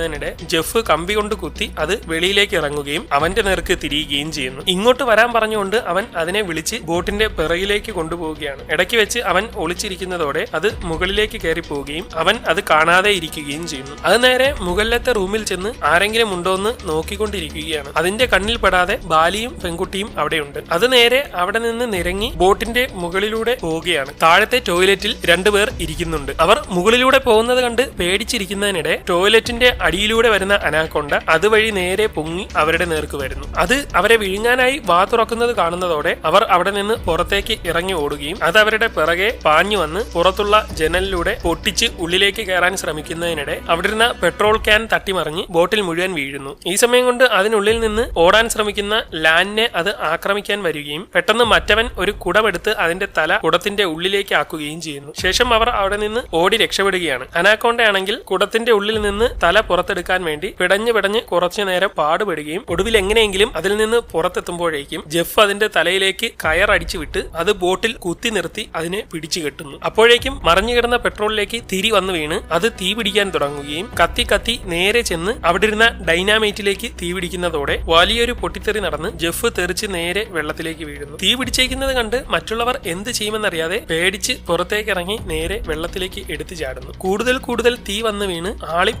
വെച്ചുകൊണ്ടിരിക്കുന്നതിനിടെ ജെഫ് കമ്പി കൊണ്ട് കുത്തി അത് വെളിയിലേക്ക് ഇറങ്ങുകയും അവന്റെ നേർക്ക് തിരിയുകയും ചെയ്യുന്നു. ഇങ്ങോട്ട് വരാൻ പറഞ്ഞുകൊണ്ട് അവൻ അതിനെ വിളിച്ച് ബോട്ടിന്റെ പിറകിലേക്ക് കൊണ്ടുപോവുകയാണ്. ഇടയ്ക്ക് വെച്ച് അവൻ ഒളിച്ചിരിക്കുന്നതോടെ അത് മുകളിലേക്ക് കയറി പോവുകയും അവൻ അത് കാണാതെ ഇരിക്കുകയും ചെയ്യുന്നു. അത് നേരെ മുകളിലത്തെ റൂമിൽ ചെന്ന് ആരെങ്കിലും ഉണ്ടോ എന്ന് നോക്കിക്കൊണ്ടിരിക്കുകയാണ്. അതിന്റെ കണ്ണിൽ പെടാതെ ബാലിയും പെൺകുട്ടിയും അവിടെയുണ്ട്. അത് നേരെ അവിടെ നിന്ന് നിരങ്ങി ബോട്ടിന്റെ മുകളിലൂടെ പോവുകയാണ്. താഴത്തെ ടോയ്ലറ്റിൽ രണ്ടുപേർ ഇരിക്കുന്നുണ്ട്. അവർ മുകളിലൂടെ പോകുന്നത് കണ്ട് പേടിച്ചിരിക്കുന്നതിനിടെ ടോയ്ലറ്റിന്റെ അടിയിലൂടെ വരുന്ന അനാക്കൊണ്ട അതുവഴി നേരെ പൊങ്ങി അവരുടെ നേർക്ക് വരുന്നു. അത് അവരെ വിഴുങ്ങാനായി വാ തുറക്കുന്നത് കാണുന്നതോടെ അവർ അവിടെ നിന്ന് പുറത്തേക്ക് ഇറങ്ങി ഓടുകയും അത് അവരുടെ പിറകെ പാഞ്ഞു വന്ന് പുറത്തുള്ള ജനലിലൂടെ പൊട്ടിച്ച് ഉള്ളിലേക്ക് കയറാൻ ശ്രമിക്കുന്നതിനിടെ അവിടുന്ന് പെട്രോൾ ക്യാൻ തട്ടിമറിഞ്ഞ് ബോട്ടിൽ മുഴുവൻ വീഴുന്നു. ഈ സമയം കൊണ്ട് അതിനുള്ളിൽ നിന്ന് ഓടാൻ ശ്രമിക്കുന്ന ലാനിനെ അത് ആക്രമിക്കാൻ വരികയും പെട്ടെന്ന് മറ്റവൻ ഒരു കുടമെടുത്ത് അതിന്റെ തല കുടത്തിന്റെ ഉള്ളിലേക്ക് ആക്കുകയും ചെയ്യുന്നു. ശേഷം അവർ അവിടെ നിന്ന് ഓടി രക്ഷപ്പെടുകയാണ്. അനാക്കോണ്ടയാണെങ്കിൽ കുടത്തിന്റെ ഉള്ളിൽ നിന്ന് തല പുറത്തെടുക്കാൻ വേണ്ടി പിടഞ്ഞു പിടഞ്ഞ് കുറച്ചു നേരം പാടുപെടുകയും ഒടുവിൽ എങ്ങനെയെങ്കിലും അതിൽ നിന്ന് പുറത്തെത്തുമ്പോഴേക്കും ജെഫ് അതിന്റെ തലയിലേക്ക് കയറടിച്ചു വിട്ട് അത് ബോട്ടിൽ കുത്തി നിർത്തി അതിനെ പിടിച്ചു കെട്ടുന്നു. അപ്പോഴേക്കും മറിഞ്ഞു കിടന്ന പെട്രോളിലേക്ക് തിരി വന്നു വീണ് അത് തീ പിടിക്കാൻ തുടങ്ങുകയും കത്തി കത്തി നേരെ ചെന്ന് അവിടെ ഇരുന്ന ഡൈനാമൈറ്റിലേക്ക് തീ പിടിക്കുന്നതോടെ വലിയൊരു പൊട്ടിത്തെറി നടന്ന് ജെഫ് തെറിച്ച് നേരെ വെള്ളത്തിലേക്ക് വീഴുന്നു. തീ പിടിച്ചേക്കുന്നത് കണ്ട് മറ്റുള്ളവർ എന്ത് ചെയ്യുമെന്നറിയാതെ പേടിച്ച് പുറത്തേക്ക് ഇറങ്ങി നേരെ വെള്ളത്തിലേക്ക് എടുത്തു ചാടുന്നു. കൂടുതൽ കൂടുതൽ തീ വന്നു വീണ് ആളി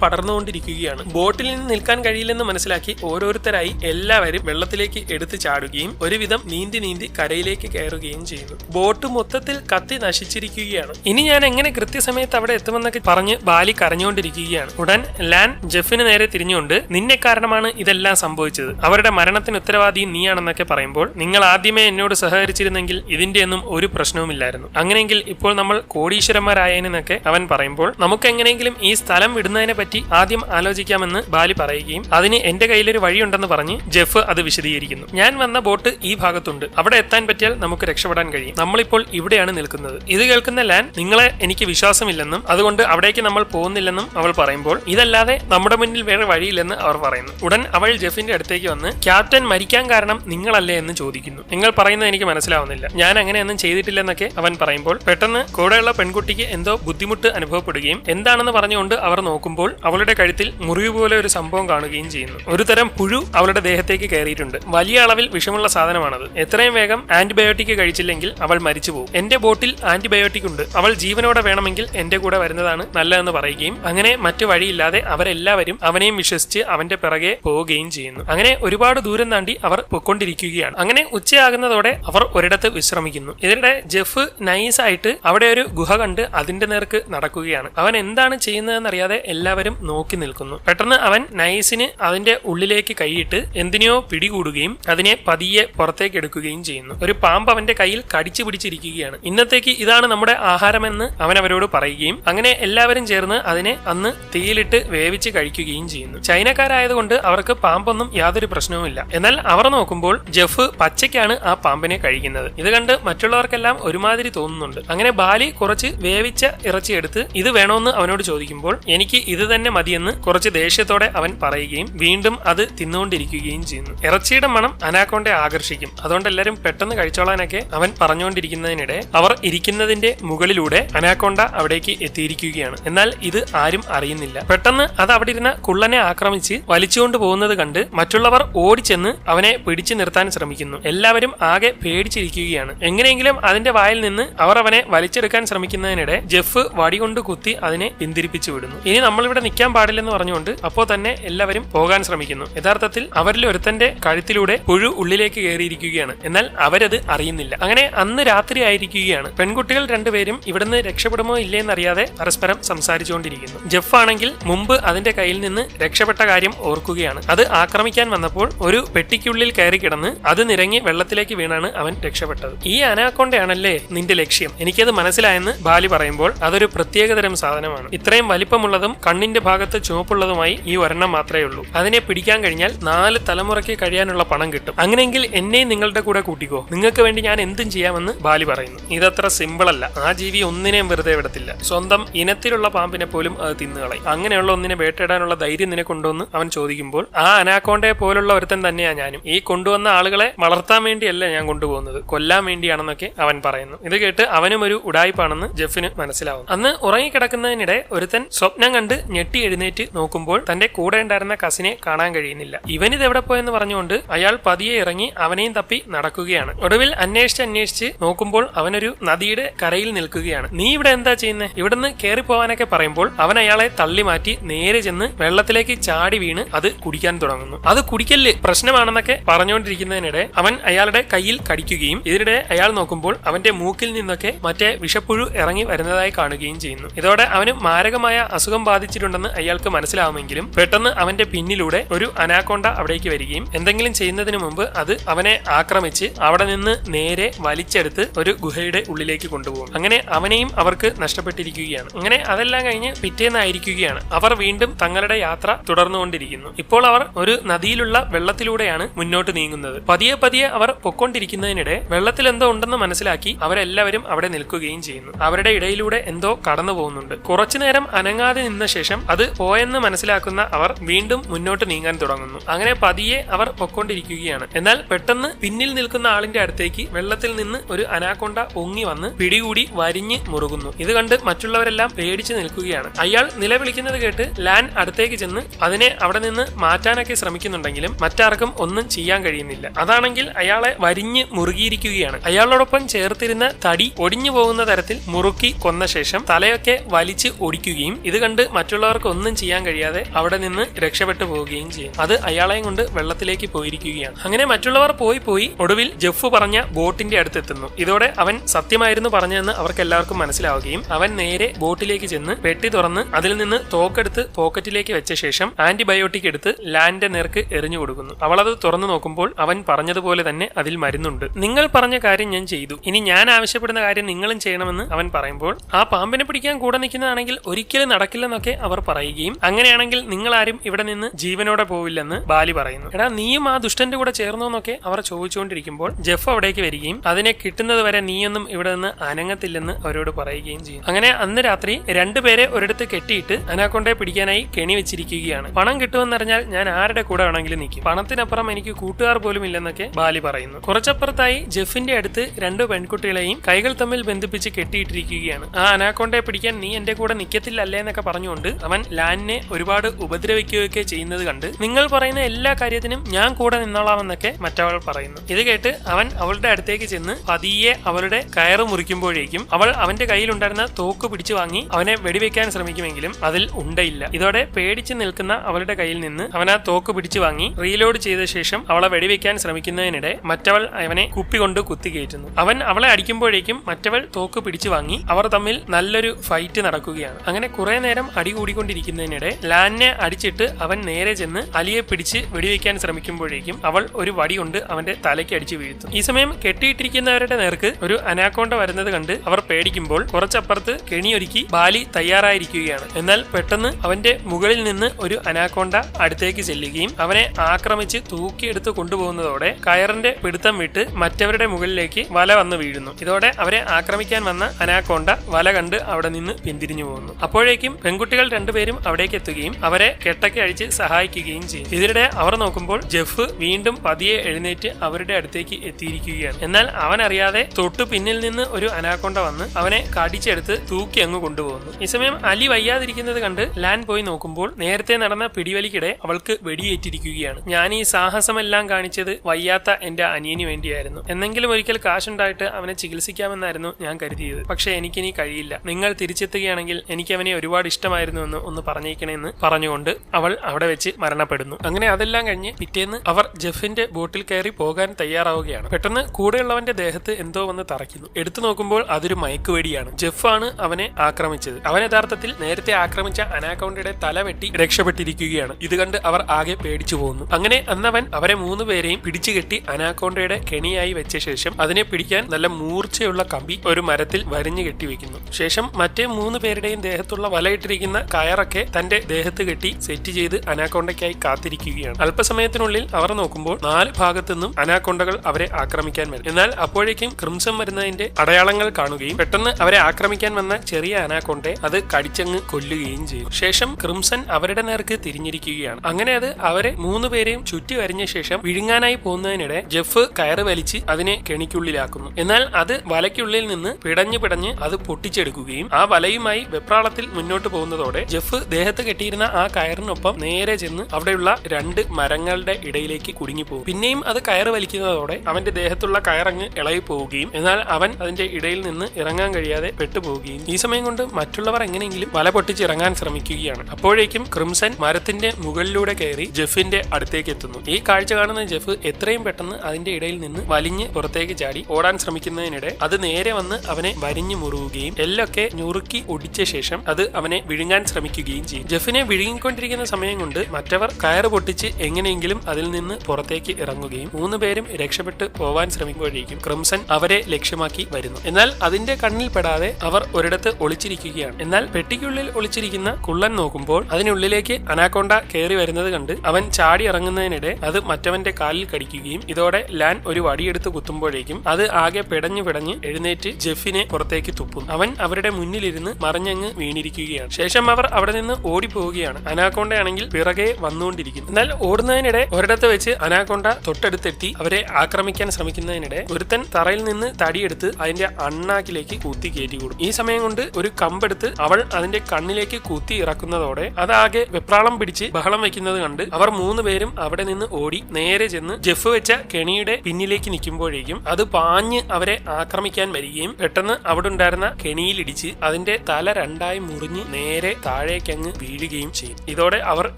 വലിച്ചുകൊണ്ടിരിക്കുകയാണ് ബോട്ടിൽ നിന്ന് നിൽക്കാൻ കഴിയില്ലെന്ന് മനസ്സിലാക്കി ഓരോരുത്തരായി എല്ലാവരും വെള്ളത്തിലേക്ക് എടുത്തു ചാടുകയും ഒരുവിധം നീന്തി നീന്തി കരയിലേക്ക് കയറുകയും ചെയ്യുന്നു ബോട്ട് മൊത്തത്തിൽ കത്തി നശിച്ചിരിക്കുകയാണ്. ഇനി ഞാൻ എങ്ങനെ കൃത്യസമയത്ത് അവിടെ എത്തുമെന്നൊക്കെ പറഞ്ഞ് ബാലി കരഞ്ഞുകൊണ്ടിരിക്കുകയാണ്. ഉടൻ ലാൻ ജെഫിന് നേരെ തിരിഞ്ഞുകൊണ്ട് നിന്നെ കാരണമാണ് ഇതെല്ലാം സംഭവിച്ചത്. അവരുടെ മരണത്തിന് ഉത്തരവാദി നീയാണെന്നൊക്കെ പറയുമ്പോൾ നിങ്ങൾ ആദ്യമേ എന്നോട് സഹകരിച്ചിരുന്നെങ്കിൽ ഇതിന്റെ ഒന്നും ഒരു പ്രശ്നവുമില്ലായിരുന്നു. അങ്ങനെയെങ്കിൽ ഇപ്പോൾ നമ്മൾ കോടീശ്വരന്മാരായനെന്നൊക്കെ അവൻ പറയുമ്പോൾ നമുക്ക് എങ്ങനെയെങ്കിലും ഈ സ്ഥലം വിടുന്നതിനെ പറ്റി ആദ്യം ആലോചിക്കാമെന്ന് ബാലി പറയുകയും അതിന് എന്റെ കയ്യിലൊരു വഴിയുണ്ടെന്ന് പറഞ്ഞ് ജെഫ് അത് വിശദീകരിക്കുന്നു. ഞാൻ വന്ന ബോട്ട് ഈ ഭാഗത്തുണ്ട്. അവിടെ എത്താൻ പറ്റിയാൽ നമുക്ക് രക്ഷപ്പെടാൻ കഴിയും. നമ്മളിപ്പോൾ ഇവിടെയാണ് നിൽക്കുന്നത്. ഇത് കേൾക്കുന്ന ലാൻ നിങ്ങളെ എനിക്ക് വിശ്വാസമില്ലെന്നും അതുകൊണ്ട് അവിടേക്ക് നമ്മൾ പോകുന്നില്ലെന്നും അവൾ പറയുമ്പോൾ ഇതല്ലാതെ നമ്മുടെ മുന്നിൽ വേറെ വഴിയില്ലെന്ന് അവർ പറയുന്നു. ഉടൻ അവൾ ജെഫിന്റെ അടുത്തേക്ക് വന്ന് ക്യാപ്റ്റൻ മരിക്കാൻ കാരണം നിങ്ങളല്ലേ എന്ന് ചോദിക്കുന്നു. നിങ്ങൾ പറയുന്നത് എനിക്ക് മനസ്സിലാവുന്നില്ല. ഞാൻ അങ്ങനെയൊന്നും ചെയ്തിട്ടില്ലെന്നൊക്കെ അവൻ പറയുമ്പോൾ പെട്ടെന്ന് കൂടെയുള്ള പെൺകുട്ടിക്ക് എന്തോ ബുദ്ധിമുട്ട് അനുഭവപ്പെടുകയും എന്താണെന്ന് പറഞ്ഞുകൊണ്ട് അവർ നോക്കുമ്പോൾ അവളുടെ കഴുത്തിൽ മുറിവ് പോലെ ഒരു സംഭവം കാണുകയും ചെയ്യുന്നു. ഒരു തരം പുഴു അവളുടെ ദേഹത്തേക്ക് കയറിയിട്ടുണ്ട്. വലിയ അളവിൽ വിഷമുള്ള സാധനമാണത്. എത്രയും വേഗം ആന്റിബയോട്ടിക് കഴിച്ചില്ലെങ്കിൽ അവൾ മരിച്ചു പോകും. എന്റെ ബോട്ടിൽ ആന്റിബയോട്ടിക് ഉണ്ട്. അവൾ ജീവനോടെ വേണമെങ്കിൽ എന്റെ കൂടെ വരുന്നതാണ് നല്ലതെന്ന് പറയുകയും അങ്ങനെ മറ്റു വഴിയില്ലാതെ അവരെല്ലാവരും അവനെയും വിശ്വസിച്ച് അവന്റെ പിറകെ പോവുകയും ചെയ്യുന്നു. അങ്ങനെ ഒരുപാട് ദൂരം താണ്ടി അവർ പൊക്കൊണ്ടിരിക്കുകയാണ് അങ്ങനെ ഉച്ചയാകുന്നതോടെ അവർ ഒരിടത്ത് വിശ്രമിക്കുന്നു. ഇതിനിടെ ജെഫ് നൈസ് ആയിട്ട് അവിടെ ഒരു ഗുഹ കണ്ട് അതിന്റെ നേർക്ക് നടക്കുകയാണ്. അവൻ എന്താണ് ചെയ്യുന്നതെന്നറിയാതെ എല്ലാവരും നോക്കി നിൽക്കുന്നു. പെട്ടെന്ന് അവൻ നൈസിന് അതിന്റെ ഉള്ളിലേക്ക് കൈയിട്ട് എന്തിനെയോ പിടികൂടുകയും അതിനെ പതിയെ പുറത്തേക്ക് എടുക്കുകയും ചെയ്യുന്നു. ഒരു പാമ്പ് അവന്റെ കയ്യിൽ കടിച്ചു പിടിച്ചിരിക്കുകയാണ്. ഇന്നത്തേക്ക് ഇതാണ് നമ്മുടെ ആഹാരമെന്ന് അവൻ അവരോട് പറയുകയും അങ്ങനെ എല്ലാവരും ചേർന്ന് അതിനെ അന്ന് തീയിലിട്ട് വേവിച്ച് കഴിക്കുകയും ചെയ്യുന്നു. ചൈനക്കാരായതുകൊണ്ട് അവർക്ക് പാമ്പൊന്നും യാതൊരു പ്രശ്നവുമില്ല. എന്നാൽ അവർ നോക്കുമ്പോൾ ജെഫ് പച്ചയ്ക്കാണ് ആ പാമ്പിനെ കഴിക്കുന്നത്. ഇത് കണ്ട് മറ്റുള്ളവർക്കെല്ലാം ഒരുമാതിരി തോന്നുന്നുണ്ട്. അങ്ങനെ ബാലി കുറച്ച് വേവിച്ച ഇറച്ചി എടുത്ത് ഇത് വേണമെന്ന് അവനോട് ചോദിക്കുമ്പോൾ എനിക്ക് ഇത് തന്നെ മതിയെന്ന് കുറച്ച് ദേഷ്യത്തോടെ അവൻ പറയുകയും വീണ്ടും അത് തിന്നുകൊണ്ടിരിക്കുകയും ചെയ്യുന്നു. ഇറച്ചിയുടെ മണം അനാക്കോണ്ടെ ആകർഷിക്കും. അതുകൊണ്ട് എല്ലാവരും പെട്ടെന്ന് കഴിച്ചോളാനൊക്കെ അവൻ പറഞ്ഞുകൊണ്ടിരിക്കുന്നതിനിടെ അവർ ഇരിക്കുന്നതിന്റെ മുകളിലൂടെ അനാക്കോണ്ട അവിടേക്ക് എത്തിയിരിക്കുകയാണ്. എന്നാൽ ഇത് ആരും അറിയുന്നില്ല. പെട്ടെന്ന് അത് അവിടെ ഇരുന്ന കുള്ളനെ ആക്രമിച്ച് വലിച്ചുകൊണ്ട് പോകുന്നത് കണ്ട് മറ്റുള്ളവർ ഓടിച്ചെന്ന് അവനെ പിടിച്ചു നിർത്താൻ ശ്രമിക്കുന്നു. എല്ലാവരും ആകെ പേടിച്ചിരിക്കുകയാണ്. എങ്ങനെയെങ്കിലും അതിന്റെ വായിൽ നിന്ന് അവർ അവനെ വലിച്ചെടുക്കാൻ ശ്രമിക്കുന്നതിനിടെ ജെഫ് വടികൊണ്ട് കുത്തി അതിനെ പിന്തിരിപ്പിച്ചു വിടുന്നു. ഇനി നമ്മളിവിടെ നിൽക്കാൻ പാടില്ലെന്ന് പറഞ്ഞുകൊണ്ട് അപ്പോൾ തന്നെ എല്ലാവരും പോകാൻ ശ്രമിക്കുന്നു. യഥാർത്ഥത്തിൽ അവരിൽ ഒരുത്തന്റെ കഴുത്തിലൂടെ പുഴു ഉള്ളിലേക്ക് കയറിയിരിക്കുകയാണ്. എന്നാൽ അവരത് അറിയുന്നില്ല. അങ്ങനെ അന്ന് രാത്രി ആയിരിക്കുകയാണ്. പെൺകുട്ടികൾ രണ്ടുപേരും ഇവിടുന്ന് രക്ഷപ്പെടുമോ ഇല്ലേന്നറിയാതെ പരസ്പരം സംസാരിച്ചുകൊണ്ടിരിക്കുന്നു. ജെഫ് ആണെങ്കിൽ മുമ്പ് അതിന്റെ കയ്യിൽ നിന്ന് രക്ഷപ്പെട്ട കാര്യം ഓർക്കുകയാണ്. അത് ആക്രമിക്കാൻ വന്നപ്പോൾ ഒരു പെട്ടിക്കുള്ളിൽ കയറി കിടന്ന് അത് നിരങ്ങി വെള്ളത്തിലേക്ക് വീണാണ് അവൻ രക്ഷപ്പെട്ടത്. ഈ അനാക്കൊണ്ടയാണല്ലേ നിന്റെ ലക്ഷ്യം? എനിക്കത് മനസ്സിലായെന്ന് ബാലി പറയുമ്പോൾ അതൊരു പ്രത്യേകതരം സാധനമാണ്. ഇത്രയും വലിപ്പമുള്ളതും കണ്ണിന്റെ ഭാഗത്ത് ചുവപ്പുള്ളതുമായി ഈ ഒരെണ്ണം മാത്രമേ ഉള്ളൂ. അതിനെ പിടിക്കാൻ കഴിഞ്ഞാൽ നാല് തലമുറയ്ക്ക് കഴിയാനുള്ള പണം കിട്ടും. അങ്ങനെയെങ്കിൽ എന്നെയും നിങ്ങളുടെ കൂടെ കൂട്ടിക്കോ. നിങ്ങൾക്ക് വേണ്ടി ഞാൻ എന്തും ചെയ്യാമെന്ന് ബാലി പറയുന്നു. ഇതത്ര സിമ്പിൾ അല്ല ആ ജീവി ഒന്നിനെയും വെറുതെ വിടത്തില്ല. സ്വന്തം ഇനത്തിലുള്ള പാമ്പിനെ പോലും അത് തിന്നുകളയും അങ്ങനെയുള്ള ഒന്നിനെ വേട്ടയിടാനുള്ള ധൈര്യം നിനക്കുണ്ടോന്ന് അവൻ ചോദിക്കുമ്പോൾ ആ അനാക്കോണ്ടയെ പോലുള്ള ഒരുത്തൻ തന്നെയാണ് ഞാനും. ഈ കൊണ്ടുവന്ന ആളുകളെ വളർത്താൻ വേണ്ടിയല്ല ഞാൻ കൊണ്ടുപോകുന്നത്. കൊല്ലാൻ വേണ്ടിയാണെന്നൊക്കെ അവൻ പറയുന്നു. ഇത് കേട്ട് അവനും ഒരു ഉടായ്പാണെന്ന് ജെഫിന് മനസ്സിലാവും അന്ന് ഉറങ്ങിക്കിടക്കുന്നതിനിടെ ഒരുത്തൻ സ്വപ്നം കണ്ട് ഞെട്ടി എഴുന്നേറ്റ് നോക്കുമ്പോൾ തന്റെ കൂടെ ഉണ്ടായിരുന്ന കസിനെ കാണാൻ കഴിയുന്നില്ല. ഇവൻ ഇത് എവിടെ പോയെന്ന് പറഞ്ഞുകൊണ്ട് അയാൾ പതിയെ ഇറങ്ങി അവനെയും തപ്പി നടക്കുകയാണ്. ഒടുവിൽ അന്വേഷിച്ച് അന്വേഷിച്ച് നോക്കുമ്പോൾ അവനൊരു നദിയുടെ കരയിൽ നിൽക്കുകയാണ്. നീ ഇവിടെ എന്താ ചെയ്യുന്നത് ഇവിടുന്ന് കയറി പോവാനൊക്കെ പറയുമ്പോൾ അവൻ അയാളെ തള്ളി മാറ്റി നേരെ ചെന്ന് വെള്ളത്തിലേക്ക് ചാടി വീണ് അത് കുടിക്കാൻ തുടങ്ങുന്നു. അത് കുടിക്കൽ പ്രശ്നമാണെന്നൊക്കെ പറഞ്ഞുകൊണ്ടിരിക്കുന്നതിനിടെ അവൻ അയാളുടെ കയ്യിൽ കടിക്കുകയും ഇതിനിടെ അയാൾ നോക്കുമ്പോൾ അവന്റെ മൂക്കിൽ നിന്നൊക്കെ മറ്റേ വിഷപ്പുഴു ഇറങ്ങി വരുന്നതായി കാണുകയും ചെയ്യുന്നു. ഇതോടെ അവന് മാരകമായ അസുഖം ബാധിച്ചിട്ടുണ്ടെന്ന് അയാൾക്ക് മനസ്സിലാവുമെങ്കിലും പെട്ടെന്ന് അവന്റെ പിന്നിലൂടെ ഒരു അനാക്കോണ്ട അവിടേക്ക് വരികയും എന്തെങ്കിലും ചെയ്യുന്നതിന് മുമ്പ് അത് അവനെ ആക്രമിച്ച് അവിടെ നിന്ന് നേരെ വലിച്ചെടുത്ത് ഒരു ഗുഹയുടെ ഉള്ളിലേക്ക് കൊണ്ടുപോകും. അങ്ങനെ അവനെയും അവർക്ക് നഷ്ടപ്പെട്ടിരിക്കുകയാണ്. അങ്ങനെ അതെല്ലാം കഴിഞ്ഞ് പിറ്റേന്നായിരിക്കുകയാണ് അവർ വീണ്ടും തങ്ങളുടെ യാത്ര തുടർന്നുകൊണ്ടിരിക്കുന്നു. ഇപ്പോൾ അവർ ഒരു നദിയിലുള്ള വെള്ളത്തിലൂടെയാണ് മുന്നോട്ട് നീങ്ങുന്നത്. പതിയെ പതിയെ അവർ പൊക്കൊണ്ടിരിക്കുന്നതിനിടെ വെള്ളത്തിൽ എന്തോ ഉണ്ടെന്ന് മനസ്സിലാക്കി അവരെല്ലാവരും അവിടെ നിൽക്കുകയും ചെയ്യുന്നു. അവരുടെ ഇടയിലൂടെ എന്തോ കടന്നു പോകുന്നുണ്ട് കുറച്ചുനേരം അനങ്ങാതെ നിന്ന ശേഷം അത് പോയെന്ന് മനസ്സിലാക്കുന്ന അവർ വീണ്ടും മുന്നോട്ട് നീങ്ങാൻ തുടങ്ങുന്നു. അങ്ങനെ പതിയെ അവർ പൊക്കൊണ്ടിരിക്കുകയാണ്. എന്നാൽ പെട്ടെന്ന് പിന്നിൽ നിൽക്കുന്ന ആളിന്റെ അടുത്തേക്ക് വെള്ളത്തിൽ നിന്ന് ഒരു അനാക്കൊണ്ട ഒങ്ങി വന്ന് പിടികൂടി വരിഞ്ഞ് മുറുകുന്നു. ഇത് കണ്ട് മറ്റുള്ളവരെല്ലാം പേടിച്ചു നിൽക്കുകയാണ്. അയാൾ നിലവിളിക്കുന്നത് കേട്ട് ലാൻ അടുത്തേക്ക് ചെന്ന് അതിനെ അവിടെ നിന്ന് മാറ്റാനൊക്കെ ശ്രമിക്കുന്നുണ്ടെങ്കിലും മറ്റാർക്കും ഒന്നും ചെയ്യാൻ കഴിയുന്നില്ല. അതാണെങ്കിൽ അയാളെ വരിഞ്ഞ് മുറുകിയിരിക്കുകയാണ്. അയാളോടൊപ്പം ചേർത്തിരുന്ന തടി ഒടിഞ്ഞു പോകുന്ന തരത്തിൽ മുറുക്കി കൊന്ന ശേഷം തലയൊക്കെ വലിച്ച് ഒടിക്കുകയും ഇത് കണ്ട് മറ്റുള്ളവർക്ക് ഒന്നും ചെയ്യാൻ കഴിയാതെ അവിടെ നിന്ന് രക്ഷപ്പെട്ടു പോവുകയും ചെയ്യും. അത് അയാളെയും കൊണ്ട് വെള്ളത്തിലേക്ക് പോയിരിക്കുകയാണ്. അങ്ങനെ മറ്റുള്ളവർ പോയി പോയി ഒടുവിൽ ജെഫ് പറഞ്ഞ ബോട്ടിന്റെ അടുത്തെത്തുന്നു. ഇതോടെ അവൻ സത്യമായിരുന്നു പറഞ്ഞതെന്ന് അവർക്ക് എല്ലാവർക്കും മനസ്സിലാവുകയും അവൻ നേരെ ബോട്ടിലേക്ക് ചെന്ന് പെട്ടി തുറന്ന് അതിൽ നിന്ന് തോക്കെടുത്ത് പോക്കറ്റിലേക്ക് വെച്ച ശേഷം ആന്റിബയോട്ടിക് എടുത്ത് ലാൻഡ് നേർക്ക് എറിഞ്ഞു കൊടുക്കുന്നു. അവളത് തുറന്നു നോക്കുമ്പോൾ അവൻ പറഞ്ഞതുപോലെ തന്നെ അതിൽ മരുന്നുണ്ട്. നിങ്ങൾ പറഞ്ഞ കാര്യം ഞാൻ ചെയ്തു. ഇനി ഞാൻ ആവശ്യപ്പെടുന്ന കാര്യം നിങ്ങളും ചെയ്യണമെന്ന് അവൻ പറയുമ്പോൾ ആ പാമ്പിനെ പിടിക്കാൻ കൂടെ നിൽക്കുന്നതാണെങ്കിൽ ഒരിക്കലും നടക്കില്ലെന്നൊക്കെ അവർ പറയുകയും അങ്ങനെയാണെങ്കിൽ നിങ്ങൾ ആരും ഇവിടെ നിന്ന് ജീവനോടെ പോവില്ലെന്ന് ബാലി പറയുന്നു. എടാ നീയും ആ ദുഷ്ടന്റെ കൂടെ ചേർന്നു എന്നൊക്കെ അവർ ചോദിച്ചുകൊണ്ടിരിക്കുമ്പോൾ ജെഫ് അവിടേക്ക് വരികയും അതിനെ കിട്ടുന്നത് വരെ നീയൊന്നും ഇവിടെ നിന്ന് അനങ്ങത്തില്ലെന്ന് അവരോട് പറയുകയും ചെയ്യും അങ്ങനെ അന്ന് രാത്രി രണ്ടുപേരെ ഒരിടത്ത് കെട്ടിയിട്ട് അനാക്കൊണ്ടെ പിടിക്കാനായി കെണി വെച്ചിരിക്കുകയാണ്. പണം കിട്ടുമെന്നറിഞ്ഞാൽ ഞാൻ ആരുടെ കൂടെ വേണമെങ്കിലും നിൽക്കും. പണത്തിനപ്പുറം എനിക്ക് കൂട്ടുകാർ പോലും ഇല്ലെന്നൊക്കെ ബാലി പറയുന്നു. കുറച്ചപ്പുറത്തായി ജെഫിന്റെ അടുത്ത് രണ്ട് പെൺകുട്ടികളെയും കൈകൾ തമ്മിൽ ബന്ധിപ്പിച്ച് കെട്ടിയിട്ടിരിക്കുകയാണ്. ആ അനാക്കൊണ്ടെ പിടിക്കാൻ നീ എന്റെ കൂടെ നിൽക്കത്തില്ലല്ലേ എന്നൊക്കെ പറഞ്ഞുകൊണ്ട് അവൻ ലാനിനെ ഒരുപാട് ഉപദ്രവിക്കുകയൊക്കെ ചെയ്യുന്നത് കണ്ട് നിങ്ങൾ പറയുന്ന എല്ലാ കാര്യത്തിനും ഞാൻ കൂടെ നിന്നോളാമെന്നൊക്കെ മറ്റവൾ പറയുന്നു. ഇത് കേട്ട് അവൻ അവളുടെ അടുത്തേക്ക് ചെന്ന് പതിയെ അവളുടെ കയറ് മുറിക്കുമ്പോഴേക്കും അവൾ അവന്റെ കയ്യിലുണ്ടായിരുന്ന തോക്ക് പിടിച്ചു വാങ്ങി അവനെ വെടിവെക്കാൻ ശ്രമിക്കുമെങ്കിലും അതിൽ ഉണ്ടയില്ല. ഇതോടെ പേടിച്ചു നിൽക്കുന്ന അവളുടെ കയ്യിൽ നിന്ന് അവൻ ആ തോക്ക് പിടിച്ചു വാങ്ങി റീലോഡ് ചെയ്ത ശേഷം അവളെ വെടിവെക്കാൻ ശ്രമിക്കുന്നതിനിടെ മറ്റവൾ അവനെ കുപ്പി കൊണ്ട് കുത്തിക്കയറ്റുന്നു അവൻ അവളെ അടിക്കുമ്പോഴേക്കും മറ്റവൾ തോക്ക് പിടിച്ചു വാങ്ങി അവർ തമ്മിൽ നല്ലൊരു ഫൈറ്റ് നടക്കുകയാണ്. അങ്ങനെ കുറെ നേരം അടി കൂടിക്കൊണ്ടിരിക്കുന്നതിനിടെ ലാനിനെ അടിച്ചിട്ട് അവൻ നേരെ ചെന്ന് അലിയെ പിടിച്ച് വെടിവെക്കാൻ ശ്രമിക്കുമ്പോഴേക്കും അവൾ ഒരു വടി കൊണ്ട് അവന്റെ തലയ്ക്ക് അടിച്ചു വീഴ്ത്തും. ഈ സമയം കെട്ടിയിട്ടിരിക്കുന്നവരുടെ നേർക്ക് ഒരു അനാക്കോണ്ട വരുന്നത് കണ്ട് അവർ പേടിക്കുമ്പോൾ കുറച്ചപ്പുറത്ത് കെണിയൊരുക്കി ബാലി തയ്യാറായിരിക്കുകയാണ്. എന്നാൽ പെട്ടെന്ന് അവന്റെ മുകളിൽ നിന്ന് ഒരു അനാക്കോണ്ട അടുത്തേക്ക് ചെല്ലുകയും അവനെ ആക്രമിച്ച് തൂക്കിയെടുത്ത് കൊണ്ടുപോകുന്നതോടെ കയറിന്റെ പിടുത്തം വിട്ട് മറ്റവരുടെ മുകളിലേക്ക് വല വന്ന് വീഴുന്നു. ഇതോടെ അവരെ ആക്രമിക്കാൻ വന്ന അനാക്കോണ്ട വല കണ്ട് അവിടെ നിന്ന് പിന്തിരിഞ്ഞു പോകുന്നു. അപ്പോഴേക്കും പെൺകുട്ടികൾ രണ്ടുപേരും അവിടേക്ക് എത്തുകയും അവരെ കെട്ടൊക്കെ അഴിച്ച് സഹായിക്കുകയും ചെയ്യും. ഇതിനിടെ അവർ നോക്കുമ്പോൾ ജെഫ് വീണ്ടും പതിയെ എഴുന്നേറ്റ് അവരുടെ അടുത്തേക്ക് എത്തിയിരിക്കുകയാണ്. എന്നാൽ അവൻ അറിയാതെ തൊട്ടു പിന്നിൽ നിന്ന് ഒരു അനാക്കൊണ്ട വന്ന് അവനെ കടിച്ചെടുത്ത് തൂക്കി അങ്ങ് കൊണ്ടുപോകുന്നു. ഈ സമയം അലി വയ്യാതിരിക്കുന്നത് കണ്ട് ലാൻ പോയി നോക്കുമ്പോൾ നേരത്തെ നടന്ന പിടിവലിക്കിടെ അവൾക്ക് വെടിയേറ്റിരിക്കുകയാണ്. ഞാൻ ഈ സാഹസമെല്ലാം കാണിച്ചത് വയ്യാത്ത എന്റെ അനിയന് വേണ്ടിയായിരുന്നു. എന്നെങ്കിലും ഒരിക്കൽ കാശുണ്ടായിട്ട് അവനെ ചികിത്സിക്കാമെന്നായിരുന്നു ഞാൻ കരുതിയത്. പക്ഷെ എനിക്കിനി കഴിയില്ല. നിങ്ങൾ തിരിച്ചെത്തുകയാണെങ്കിൽ എനിക്ക് അവനെ ഒരുപാട് ഇഷ്ടമായിരുന്നു എന്ന് ഒന്ന് പറഞ്ഞേക്കണമെന്ന് പറഞ്ഞുകൊണ്ട് അവൾ അവിടെ വെച്ച് മരണപ്പെടുന്നു. അങ്ങനെ അതെല്ലാം കഴിഞ്ഞ് പിറ്റേന്ന് അവർ ജെഫിന്റെ ബോട്ടിൽ കയറി പോകാൻ തയ്യാറാവുകയാണ്. പെട്ടെന്ന് കൂടെയുള്ളവന്റെ ദേഹത്ത് എന്തോ വന്ന് തറയ്ക്കുന്നു. എടുത്തു നോക്കുമ്പോൾ അതൊരു മയക്കുവേടിയാണ് ജെഫാണ് അവനെ ആക്രമിച്ചത്. അവൻ യഥാർത്ഥത്തിൽ നേരത്തെ ആക്രമിച്ച അനാക്കൗണ്ടയുടെ തല വെട്ടി രക്ഷപ്പെട്ടിരിക്കുകയാണ്. ഇത് കണ്ട് അവർ ആകെ പേടിച്ചു പോകുന്നു അങ്ങനെ അന്നവൻ അവരെ മൂന്ന് പേരെയും പിടിച്ചുകെട്ടി അനാക്കോണ്ടയുടെ കെണിയായി വെച്ച ശേഷം അതിനെ പിടിക്കാൻ നല്ല മൂർച്ചയുള്ള കമ്പി ഒരു മരത്തിൽ വരിഞ്ഞു കെട്ടിവെക്കുന്നു ശേഷം മറ്റേ മൂന്ന് പേരുടെയും ദേഹത്തുള്ള വലയിട്ടിരിക്കുന്ന കയറൊക്കെ തന്റെ ദേഹത്ത് കെട്ടി സെറ്റ് ചെയ്ത് അനാക്കോണ്ടയ്ക്കായി കാത്തിരിക്കുകയാണ്. അല്പസമയത്തിനുള്ളിൽ അവർ നോക്കുമ്പോൾ നാല് ഭാഗത്തു നിന്നും അനാക്കോണ്ടകൾ അവരെ ആക്രമിക്കാൻ വരും. എന്നാൽ അപ്പോഴേക്കും ക്രിംസം വരുന്നതിന്റെ അടയാളങ്ങൾ കാണുകയും പെട്ടെന്ന് അവരെ ആക്രമിക്കാൻ വന്ന ചെറിയ അനാക്കോണ്ടെ അത് കടിച്ചങ്ങ് കൊല്ലുകയും ചെയ്യും. ശേഷം ക്രിംസൺ അവരുടെ നേർക്ക് തിരിഞ്ഞിരിക്കുകയാണ്. അങ്ങനെ അത് അവരെ മൂന്ന് പേരെയും ചുറ്റി വരിഞ്ഞ ശേഷം വിഴുങ്ങാനായി പോകുന്നതിനിടെ ജെഫ് കയറ് വലിച്ച് അതിനെ കെണിക്കുള്ളിലാക്കുന്നു. എന്നാൽ അത് വലയ്ക്കുള്ളിൽ നിന്ന് പിടഞ്ഞു പിടഞ്ഞ് അത് പൊട്ടിച്ചെടുക്കുകയും ആ വലയുമായി വെപ്രാളത്തിൽ മുന്നോട്ട് പോകുന്നതോടെ ജെഫ് ദേഹത്ത് കെട്ടിയിരുന്ന ആ കയറിനൊപ്പം നേരെ ചെന്ന് അവിടെയുള്ള രണ്ട് മരങ്ങളുടെ ഇടയിലേക്ക് കുടുങ്ങിപ്പോകും പിന്നെയും അത് കയറ് വലിക്കുന്നതോടെ അവന്റെ ദേഹത്തുള്ള കയറങ്ങ് ഇളകി പോവുകയും എന്നാൽ അവൻ അതിന്റെ ഇടയിൽ നിന്ന് ഇറങ്ങാൻ കഴിയാതെ പെട്ടുപോവുകയും ഈ സമയം കൊണ്ട് മറ്റുള്ളവർ എങ്ങനെയെങ്കിലും വല പൊട്ടിച്ച് ഇറങ്ങാൻ ശ്രമിക്കുകയാണ്. അപ്പോഴേക്കും ക്രിംസൺ മരത്തിന്റെ മുകളിലൂടെ കയറി ജെഫിന്റെ അടുത്തേക്ക് എത്തുന്നു. ഈ കാഴ്ച കാണുന്ന ജെഫ് എത്രയും പെട്ടെന്ന് അതിന്റെ ഇടയിൽ നിന്ന് വലിഞ്ഞ് പുറത്തേക്ക് ചാടി ഓടാൻ ശ്രമിക്കുന്നതിനിടെ അത് നേരെ വന്ന് അവനെ വരിഞ്ഞു മുറുകുകയും എല്ലൊക്കെ ഞുറുക്കി ഒടിച്ച ശേഷം അത് അവനെ വിഴുങ്ങാൻ ശ്രമിക്കുകയും ചെയ്യും. ജെഫിനെ വിഴുങ്ങിക്കൊണ്ടിരിക്കുന്ന സമയം കൊണ്ട് മറ്റവർ കയറ് പൊട്ടിച്ച് എങ്ങനെയെങ്കിലും അതിൽ നിന്ന് പുറത്തേക്ക് ഇറങ്ങുകയും മൂന്ന് പേരും രക്ഷപ്പെട്ട് പോവാൻ ശ്രമിക്കുമ്പോഴേക്കും ക്രിംസൺ അവരെ ലക്ഷ്യമാക്കി വരുന്നു. എന്നാൽ അതിന്റെ കണ്ണിൽ പെടാതെ അവർ ഒരിടത്ത് ഒളിച്ചിരിക്കുകയാണ്. എന്നാൽ പെട്ടിക്കുള്ളിൽ ഒളിച്ചിരിക്കുന്ന കുള്ളൻ നോക്കുമ്പോൾ അതിനുള്ളിലേക്ക് അനാക്കോണ്ട കയറി വരുന്നത് കണ്ട് അവൻ ചാടി ഇറങ്ങുന്നതിനിടെ അത് മറ്റവന്റെ കാലിൽ കടിക്കുകയും ഇതോടെ ലാൻ ഒരു വടിയെടുത്ത് കുത്തുമ്പോഴേക്കും അത് ആകെ പിടഞ്ഞു പിടഞ്ഞ് എഴുന്നേറ്റ് ജെഫിനെ പുറത്തേക്ക് തുപ്പും അവൻ അവരുടെ മുന്നിലിരുന്ന് മറിഞ്ഞങ്ങ് വീണിരിക്കുകയാണ്. ശേഷം അവർ അവിടെ നിന്ന് ഓടിപ്പോവുകയാണ്. അനാക്കൊണ്ടയാണെങ്കിൽ പിറകെ വന്നുകൊണ്ടിരിക്കുന്നു. എന്നാൽ ഓടുന്നതിനിടെ ഒരിടത്ത് വെച്ച് അനാക്കൊണ്ട തൊട്ടടുത്തെത്തി അവരെ ആക്രമിക്കാൻ ശ്രമിക്കുന്നതിനിടെ ഒരുത്തൻ തറയിൽ നിന്ന് തടിയെടുത്ത് അതിന്റെ അണ്ണാക്കിലേക്ക് കൂത്തി കൊടുക്കും. ഈ സമയം കൊണ്ട് ഒരു കമ്പെടുത്ത് അവൾ അതിന്റെ കണ്ണിലേക്ക് കൂത്തി ഇറക്കുന്നതോടെ അതാകെ വെപ്രാളം പിടിച്ച് ബഹളം വെക്കുന്നത് കണ്ട് അവർ മൂന്ന് പേരും അവിടെ നിന്ന് ഓടി നേരെ ചെന്ന് ജെഫ് വെച്ച കെണിയുടെ പിന്നിലേക്ക് നിൽക്കുമ്പോഴേക്കും അത് പാഞ്ഞ് അവരെ ആക്രമിക്കാൻ വരികയും പെട്ടെന്ന് അവിടെ ഉണ്ടായിരുന്ന കെണിയിലിടിച്ച് അതിന്റെ തല രണ്ടായി മുറിഞ്ഞ് നേരെ താഴേക്കങ്ങ് വീഴുകയും ചെയ്യും ഇതോടെ അവർ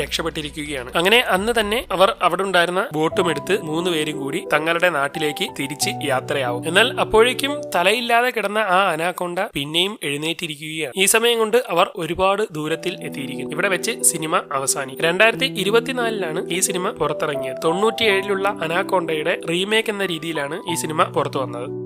രക്ഷപ്പെട്ടിരിക്കുകയാണ്. അങ്ങനെ അന്ന് തന്നെ അവർ അവിടെ ഉണ്ടായിരുന്ന ബോട്ടും എടുത്ത് മൂന്ന് പേരും കൂടി തങ്ങളുടെ നാട്ടിലേക്ക് തിരിച്ച് യാത്രയാവും. എന്നാൽ അപ്പോഴേക്കും തലയില്ലാതെ കിടന്ന ആ അനാക്കൊണ്ട പിന്നെയും എഴുന്നേറ്റിരിക്കുകയാണ്. ഈ സമയം കൊണ്ട് അവർ ഒരുപാട് ദൂരത്തിൽ എത്തിയിരിക്കുന്നു. ഇവിടെ വെച്ച് സിനിമ അവസാനിക്കും. രണ്ടായിരത്തി ഇരുപത്തിനാലിലാണ് ഈ സിനിമ പുറത്തിറങ്ങിയത്. തൊണ്ണൂറ്റിയേഴിലുള്ള അനാക്കോണ്ടയുടെ റീമേക്ക് എന്ന രീതിയിലാണ് ഈ സിനിമ പുറത്തു വന്നത്.